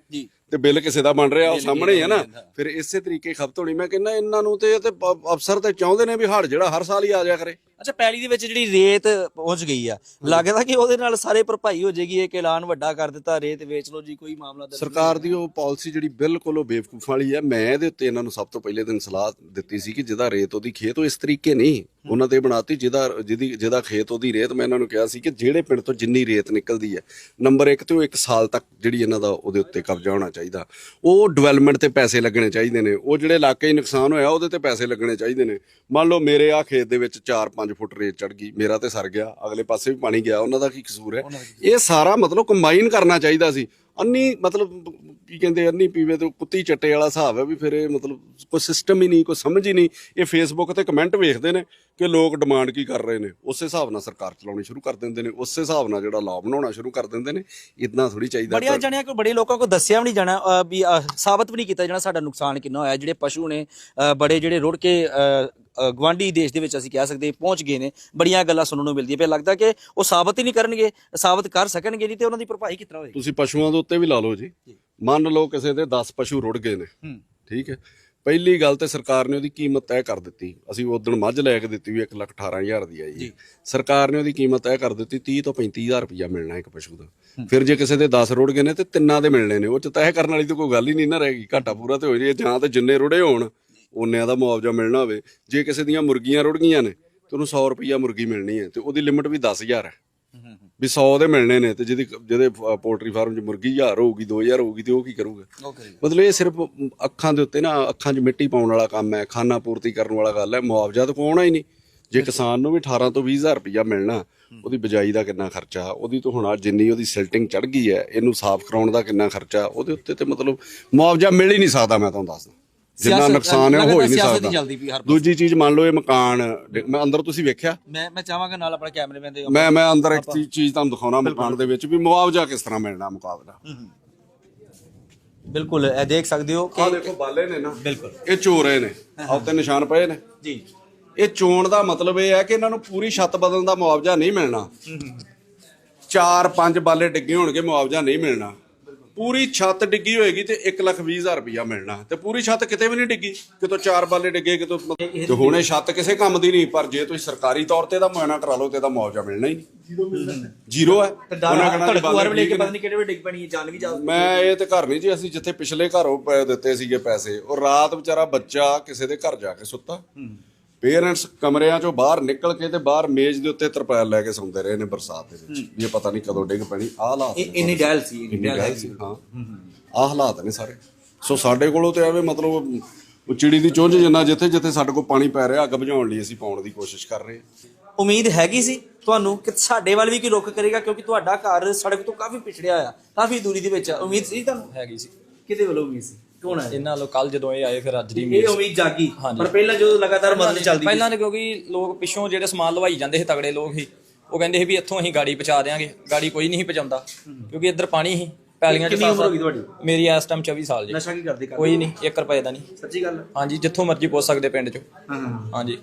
ਤੇ ਬਿੱਲ ਕਿਸੇ ਦਾ ਬਣ ਰਿਹਾ ਉਹ ਸਾਹਮਣੇ ਹੀ ਹੈ ਨਾ। ਫਿਰ ਇਸੇ ਤਰੀਕੇ ਖਪਤ ਹੋਣੀ। ਮੈਂ ਕਹਿੰਦਾ ਇਹਨਾਂ ਨੂੰ ਤੇ ਇਹ ਤੇ ਪ- ਅਫਸਰ ਤੇ ਚਾਹੁੰਦੇ ਨੇ ਵੀ ਹੜ ਜਿਹੜਾ ਹਰ ਸਾਲ ਹੀ ਆ ਜਾਇਆ ਕਰੇ। ਅੱਛਾ ਪੈਲੀ ਦੇ ਵਿੱਚ ਜਿਹੜੀ ਰੇਤ ਪਹੁੰਚ ਗਈ ਆ ਲੱਗਦਾ ਕਿ ਉਹਦੇ ਨਾਲ ਸਾਰੇ ਭਰਪਾਈ ਹੋ ਜਾਏਗੀ ਇੱਕ ਐਲਾਨ ਵੱਡਾ ਕਰ ਦਿੱਤਾ ਰੇਤ ਵੇਚ ਲਓ ਜੀ ਕੋਈ ਮਾਮਲਾ ਦਰਜ ਸਰਕਾਰ ਦੀ ਉਹ ਪਾਲਿਸੀ ਜਿਹੜੀ ਬਿਲਕੁਲ ਉਹ ਬੇਵਕੂਫ ਵਾਲੀ ਹੈ ਮੈਂ ਇਹਦੇ ਉੱਤੇ ਇਹਨਾਂ ਨੂੰ ਸਭ ਤੋਂ ਪਹਿਲੇ ਦਿਨ ਸਲਾਹ ਦਿੱਤੀ ਸੀ ਕਿ ਜਿਹਦਾ ਰੇਤ ਉਹਦੀ ਖੇਤ ਉਹ ਇਸ ਤਰੀਕੇ ਨਹੀਂ। ਉਹਨਾਂ ਤੇ ਬਣਾਤੀ ਜਿਹਦਾ ਜਿਹਦੀ ਜਿਹਦਾ ਖੇਤ ਉਹਦੀ ਰੇਤ ਮੈਂ ਇਹਨਾਂ ਨੂੰ ਕਿਹਾ ਸੀ ਕਿ ਜਿਹੜੇ ਪਿੰਡ ਤੋਂ ਜਿੰਨੀ ਰੇਤ ਨਿਕਲਦੀ ਹੈ ਨੰਬਰ 1 ਤੇ ਉਹ 1 ਸਾਲ ਤੱਕ ਜਿਹੜੀ ਇਹਨਾਂ ਦਾ ਉਹਦੇ ਉੱਤੇ ਕਬਜ਼ਾ ਹੋਣਾ ਚਾਹੀਦਾ। ਉਹ ਡਿਵੈਲਪਮੈਂਟ ਤੇ ਪੈਸੇ ਲੱਗਣੇ ਚਾਹੀਦੇ ਨੇ। ਉਹ ਜਿਹੜੇ ਇਲਾਕੇ 'ਚ ਨੁਕਸਾਨ ਹੋਇਆ ਉਹਦੇ ਤੇ ਪੈਸੇ ਲੱਗਣੇ ਚਾਹੀਦੇ ਨੇ। ਮੰਨ ਲਓ ਮੇਰੇ ਆ ਖੇਤ ਦੇ ਵਿੱਚ 4-5 ਫੁੱਟ ਰੇਤ ਚੜ ਗਈ ਮੇਰਾ ਤੇ ਸਰ ਗਿਆ ਅਗਲੇ ਪਾਸੇ ਵੀ ਪਾਣੀ ਗਿਆ ਉਹਨਾਂ ਦਾ ਕੀ ਕਸੂਰ ਹੈ? ਇਹ ਸਾਰਾ ਮਤਲਬ ਕੰਬਾਈਨ ਕਰਨਾ ਚਾਹੀਦਾ ਸੀ। ਅੰਨੀ ਮਤਲਬ ਕੀ ਕਹਿੰਦੇ ਅੰਨੀ ਪੀਵੇ ਤੇ ਕੁੱਤੀ ਚੱਟੇ ਵਾਲਾ ਹਿਸਾਬ ਹੈ ਵੀ ਫਿਰ ਇਹ ਮਤਲਬ ਕੋਈ ਸਿਸਟਮ ਹੀ ਨਹੀਂ ਕੋਈ ਸਮਝ ਹੀ ਨਹੀਂ। ਇਹ ਫੇਸਬੁੱਕ ਤੇ ਕਮੈਂਟ ਵੇਖਦੇ ਨੇ ਕਿ ਲੋਕ ਡਿਮਾਂਡ ਕੀ ਕਰ ਰਹੇ ਨੇ। ਉਸੇ ਹਿਸਾਬ ਨਾਲ ਸਰਕਾਰ ਚਲਾਉਣੀ ਸ਼ੁਰੂ ਕਰ ਦਿੰਦੇ ਨੇ। ਉਸੇ ਹਿਸਾਬ ਨਾਲ ਜਿਹੜਾ ਲਾਅ ਬਣਾਉਣਾ ਸ਼ੁਰੂ ਕਰ ਦਿੰਦੇ ਨੇ ਇਦਾਂ ਥੋੜੀ ਚਾਹੀਦਾ ਬੜਿਆ ਜਣਿਆ ਕੋ ਬੜੇ ਲੋਕਾਂ ਕੋ ਦੱਸਿਆ ਵੀ ਨਹੀਂ ਜਾਣਾ ਵੀ ਸਾਬਤ ਵੀ ਨਹੀਂ ਕੀਤਾ ਜਾਣਾ ਸਾਡਾ ਨੁਕਸਾਨ ਕਿੰਨਾ ਹੋਇਆ। ਜਿਹੜੇ ਪਸ਼ੂ ਨੇ ਬੜੇ ਜਿਹੜੇ ਰੁੜ ਕੇ ਗਵਾਂਢੀ ਦੇਸ਼ ਦੇ ਵਿੱਚ ਅਸੀਂ ਕਹਿ ਸਕਦੇ ਪਹੁੰਚ ਗਏ ਨੇ ਬੜੀਆਂ ਗੱਲਾਂ ਸੁਣਨ ਨੂੰ ਮਿਲਦੀਆਂ। ਪਿਆ ਲੱਗਦਾ ਕਿ ਉਹ ਸਾਬਤ ਹੀ ਨਹੀਂ ਕਰਨਗੇ ਸਾਬਤ ਕਰ ਸਕਣਗੇ ਨਹੀਂ ਤੇ ਉਹਨਾਂ ਦੀ ਭਰਪਾਈ ਤਰ੍ਹਾਂ ਹੋਏਗੀ? ਤੁਸੀਂ ਪਸ਼ੂਆਂ ਦੇ ਉੱਤੇ ਵੀ ਲਾ ਲਓ ਜੀ। ਮੰਨ ਲਓ ਕਿਸੇ ਦੇ 10 ਪਸ਼ੂ ਰੁੜ ਗਏ ਨੇ। ਠੀਕ ਹੈ। ਪਹਿਲੀ ਗੱਲ ਤੇ ਸਰਕਾਰ ਨੇ ਉਹਦੀ ਕੀਮਤ ਤੈਅ ਕਰ ਦਿੱਤੀ। ਅਸੀਂ ਉਦੋਂ ਮੱਝ ਲੈ ਕੇ ਦਿੱਤੀ ਵੀ 1 ਲੱਖ 18000 ਦੀ ਆਈ। ਜੀ। ਸਰਕਾਰ ਨੇ ਉਹਦੀ ਕੀਮਤ ਤੈਅ ਕਰ ਦਿੱਤੀ 30 ਤੋਂ 35000 ਰੁਪਇਆ ਮਿਲਣਾ ਇੱਕ ਪਸ਼ੂ ਦਾ। ਫਿਰ ਜੇ ਕਿਸੇ ਦੇ 10 ਰੁੜ ਗਏ ਨੇ ਤੇ ਤਿੰਨਾਂ ਦੇ ਮਿਲਣੇ ਨੇ। ਉਹ ਚ ਤੈਅ ਕਰਨ ਵਾਲੀ ਤਾਂ ਕੋਈ ਗੱਲ ਹੀ ਨਹੀਂ ਨਾ ਰਹੇਗੀ ਘਾਟਾ ਪੂਰਾ ਤੇ ਹੋ ਜੇ। ਜਾਂ ਤੇ ਜਿੰਨੇ ਰੁੜੇ ਹੋਣ ਉਹਨਿਆਂ ਦਾ ਮੁਆਵਜ਼ਾ ਮਿਲਣਾ ਹੋਵੇ। ਜੇ ਕਿਸੇ ਦੀਆਂ ਮੁਰਗੀਆਂ ਰੁੜ ਗਈਆਂ ਨੇ ਤੇ ਉਹਨੂੰ 100 ਰੁਪਇਆ ਮੁਰਗੀ ਮਿਲਣੀ ਹੈ। ਤੇ ਉਹਦੀ ਲਿਮਟ ਵੀ 10000 ਹੈ। ਵੀ 100 ਦੇ ਮਿਲਣੇ ਨੇ ਤੇ ਜਿਹਦੀ ਜਿਹਦੇ ਪੋਲਟਰੀ ਫਾਰਮ 'ਚ ਮੁਰਗੀ 1000 ਹੋਊਗੀ 2000 ਹੋਊਗੀ ਤੇ ਉਹ ਕੀ ਕਰੂਗਾ? ਮਤਲਬ ਇਹ ਸਿਰਫ ਅੱਖਾਂ ਦੇ ਉੱਤੇ ਨਾ ਅੱਖਾਂ 'ਚ ਮਿੱਟੀ ਪਾਉਣ ਵਾਲਾ ਕੰਮ ਹੈ ਖਾਨਾ ਪੂਰਤੀ ਕਰਨ ਵਾਲਾ ਗੱਲ ਹੈ ਮੁਆਵਜ਼ਾ ਤਾਂ ਕੋਣਾ ਹੀ ਨਹੀਂ। ਜੇ ਕਿਸਾਨ ਨੂੰ ਵੀ 18 ਤੋਂ 20000 ਰੁਪਇਆ ਮਿਲਣਾ ਉਹਦੀ ਬਿਜਾਈ ਦਾ ਕਿੰਨਾ ਖਰਚਾ ਉਹਦੀ ਤੋਂ ਹੁਣ ਜਿੰਨੀ ਉਹਦੀ ਸਿਲਟਿੰਗ ਚੜ ਗਈ ਹੈ ਇਹਨੂੰ ਸਾਫ਼ ਕਰਾਉਣ ਦਾ ਕਿੰਨਾ ਖਰਚਾ ਉਹਦੇ ਉੱਤੇ ਤੇ ਮਤਲਬ ਮੁਆਵਜ਼ਾ ਮਿਲ ਹੀ ਨਹੀਂ ਸਕਦਾ ਮੈਂ ਤੁਹਾਨੂੰ ਦੱਸਦਾ। ਜਿੰਨਾ ਸਿਆਸਤ- ਨੁਕਸਾਨ ਹੈ ਉਹ ਹੋ ਹੀ ਨਹੀਂ ਸਿਆਸਤ ਹੀ ਚੱਲਦੀ ਪਈ ਸਕਦਾ ਦੂਜੀ ਚੀਜ਼ ਮੰਨ ਲਓ ਇਹ ਮਕਾਨ ਡਿੱਗ- ਮੈਂ ਅੰਦਰ ਤੁਸੀਂ ਵੇਖਿਆ। ਮੈਂ ਮੈਂ ਚਾਹਾਂਗਾ ਨਾਲ ਆਪਣਾ ਕੈਮਰਾਮੈਨ ਦੇ ਮੈਂ ਮੈਂ ਅੰਦਰ ਇੱਕ ਚੀਜ਼- ਚੀਜ਼ ਤੁਹਾਨੂੰ ਦਿਖਾਉਣਾ ਮਕਾਨ ਦੇ ਵਿੱਚ ਵੀ ਮੁਆਵਜ਼ਾ ਕਿਸ ਤਰ੍ਹਾਂ ਮਿਲਣਾ ਮੁਕਾਬਲਾ। ਬਿਲਕੁਲ ਇਹ ਦੇਖ ਸਕਦੇ ਹੋ ਆਹ ਕਿ ਦੇਖੋ ਬਾਲੇ ਨੇ ਨਾ। ਬਿਲਕੁਲ। ਇਹ ਚੋਰੇ ਨੇ। ਆਹ ਉੱਤੇ ਨਿਸ਼ਾਨ ਪਏ ਨੇ। ਜੀ। ਇਹ ਚੋਣ ਦਾ ਮਤਲਬ ਇਹ ਹੈ ਕਿ ਇਹਨਾਂ ਨੂੰ ਪੂਰੀ ਛੱਤ ਬਦਲਣ ਦਾ ਮੁਆਵਜ਼ਾ ਨਹੀਂ ਮਿਲਣਾ। ਚਾਰ ਪੰਜ ਬਾਲੇ ਡਿੱਗੇ ਹੋਣਗੇ ਮੁਆਵਜ਼ਾ ਨਹੀਂ ਮਿਲਣਾ। ਪੂਰੀ ਛੱਤ ਡਿੱਗੀ ਹੋਏਗੀ ਤੇ 1 ਲੱਖ 20 ਹਜ਼ਾਰ ਰੁਪਇਆ ਮਿਲਣਾ। ਤੇ ਪੂਰੀ ਛੱਤ ਕਿਤੇ ਵੀ ਨਹੀਂ ਡਿੱਗੀ? ਕਿਤੋਂ ਚਾਰ ਬਾਲੇ ਡਿੱਗੇ ਕਿਤੋਂ ਤੇ ਹੁਣ ਇਹ ਛੱਤ ਕਿਸੇ ਕੰਮ ਦੀ ਨਹੀਂ ਪਰ ਜੇ ਤੁਸੀਂ ਸਰਕਾਰੀ ਤੌਰ ਤੇ ਇਹਦਾ ਮੁਆਇਨਾ ਕਰਾ ਲਓ ਤੇ ਇਹਦਾ ਮੁਆਵਜ਼ਾ ਮਿਲਣਾ ਹੀ ਨਹੀਂ। ਜ਼ੀਰੋ ਹੈ। ਉਹਨਾਂ ਕਹਿਣਾ ਜੀ ਧੜਕੂ ਬਾਲੇ ਵਾਰ ਲੈ ਕੇ। ਪਤਾ ਨਹੀਂ ਕਿਹੜੇ ਵੇਲੇ ਡਿੱਗ ਪੈਣੀ ਹੈ ਜਾਨ ਵੀ ਜਾ ਮੈਂ ਇਹ ਤੇ ਘਰ ਨਹੀਂ ਜੀ ਅਸੀਂ ਜਿੱਥੇ ਪਿਛਲੇ ਘਰੋਂ ਦਿੱਤੇ ਸੀਗੇ ਪੈਸੇ ਉਹ ਰਾਤ ਵਿਚਾਰਾ ਬੱਚਾ ਕਿਸੇ ਦੇ ਘਰ ਜਾ ਕੇ ਸੁੱਤਾ। ਪੇਰੈਂਟਸ ਕਮਰਿਆਂ ਚੋਂ ਬਾਹਰ ਨਿਕਲ ਕੇ ਤੇ ਬਾਹਰ ਮੇਜ਼ ਦੇ ਉੱਤੇ ਤਰਪਾਲ ਲੈ ਕੇ ਸੌਂਦੇ ਰਹੇ ਨੇ ਬਰਸਾਤ ਦੇ ਵਿੱਚ। ਵੀ ਇਹ ਪਤਾ ਨਹੀਂ ਕਦੋਂ ਡਿੱਗ ਪੈਣੀ। ਆਹ ਹਾਲਾਤ ਨੇ ਇੰਨੀ ਡੈਲ ਸੀ ਇੰਨੀ ਡੈਲ ਸੀ। ਹਾਂ। ਆਹ ਹਾਲਾਤ ਨੇ ਸਾਰੇ। ਸੋ ਸਾਡੇ ਕੋਲੋਂ ਤੇ ਐਵੇਂ ਮਤਲਬ ਉਹ ਚਿੜੀ ਦੀ ਚੁੰਝ ਜਿੰਨਾ ਜਿੱਥੇ ਜਿੱਥੇ ਸਾਡੇ ਕੋਲ ਪਾਣੀ ਪੈ ਰਿਹਾ ਅੱਗ ਬੁਝਾਉਣ ਲਈ ਅਸੀਂ ਪਾਉਣ ਦੀ ਕੋਸ਼ਿਸ਼ ਕਰ ਰਹੇ ਹਾਂ। ਉਮੀਦ ਹੈਗੀ ਸੀ ਤੁਹਾਨੂੰ ਕਿ ਸਾਡੇ ਵੱਲ ਵੀ ਕੋਈ ਰੁੱਖ ਕਰੇਗਾ ਕਿਉਂਕਿ ਤੁਹਾਡਾ ਘਰ ਸੜਕ ਤੋਂ ਕਾਫੀ ਪਿਛੜਿਆ ਆ ਕਾਫੀ ਦੂਰੀ ਦੇ ਵਿੱਚ ਆ। ਉਮੀਦ ਸੀ ਤੁਹਾਨੂੰ? ਹੈਗੀ ਸੀ। ਕਿਹਦੇ ਵੱਲੋਂ ਉਮੀਦ ਸੀ? ਕੌਣ ਹੈ? ਇਹਨਾਂ ਲੋ ਕੱਲ ਜਦੋਂ ਇਹ ਆਏ ਫਿਰ ਅੱਜ ਦੀ ਇਹ ਉਮੀਦ ਜਾਗੀ ਹਾਂਜੀ। ਪਰ ਪਹਿਲਾਂ ਜਦੋਂ ਲਗਾਤਾਰ ਮਦਦ ਚੱਲਦੀ ਪਹਿਲਾਂ ਤਾਂ ਕਿਉਂਕਿ ਲੋਕ ਪਿੱਛੋਂ ਜਿਹੜੇ ਸਮਾਨ ਲਵਾਈ ਜਾਂਦੇ ਸੀ ਤਗੜੇ ਲੋਕ ਸੀ ਉਹ ਕਹਿੰਦੇ ਸੀ ਵੀ ਇੱਥੋਂ ਅਸੀਂ ਗਾੜੀ ਪਹੁੰਚਾ ਦੇਾਂਗੇ ਗਾੜੀ ਕੋਈ ਨਹੀਂ ਸੀ ਪਹੁੰਚਾਉਂਦਾ ਕਿਉਂਕਿ ਇੱਧਰ ਪਾਣੀ ਸੀ ਪੈਲੀਆਂ ਚ ਕਿੰਨੀ ਉਮਰ ਹੋ ਗਈ ਤੁਹਾਡੀ? ਮੇਰੀ ਇਸ ਟਾਈਮ 24 ਸਾਲ ਜੀ। ਨਸ਼ਾ ਕੀ ਕਰਦੇ ਕਰ ਕੋਈ ਨਹੀਂ 1 ਰੁਪਏ ਦਾ ਨਹੀਂ। ਸੱਚੀ ਗੱਲ? ਹਾਂਜੀ ਜਿੱਥੋਂ ਮਰਜ਼ੀ ਪੁੱਛ ਸਕਦੇ ਪਿੰਡ ਚੋਂ। ਹਾਂ ਹਾਂਜੀ।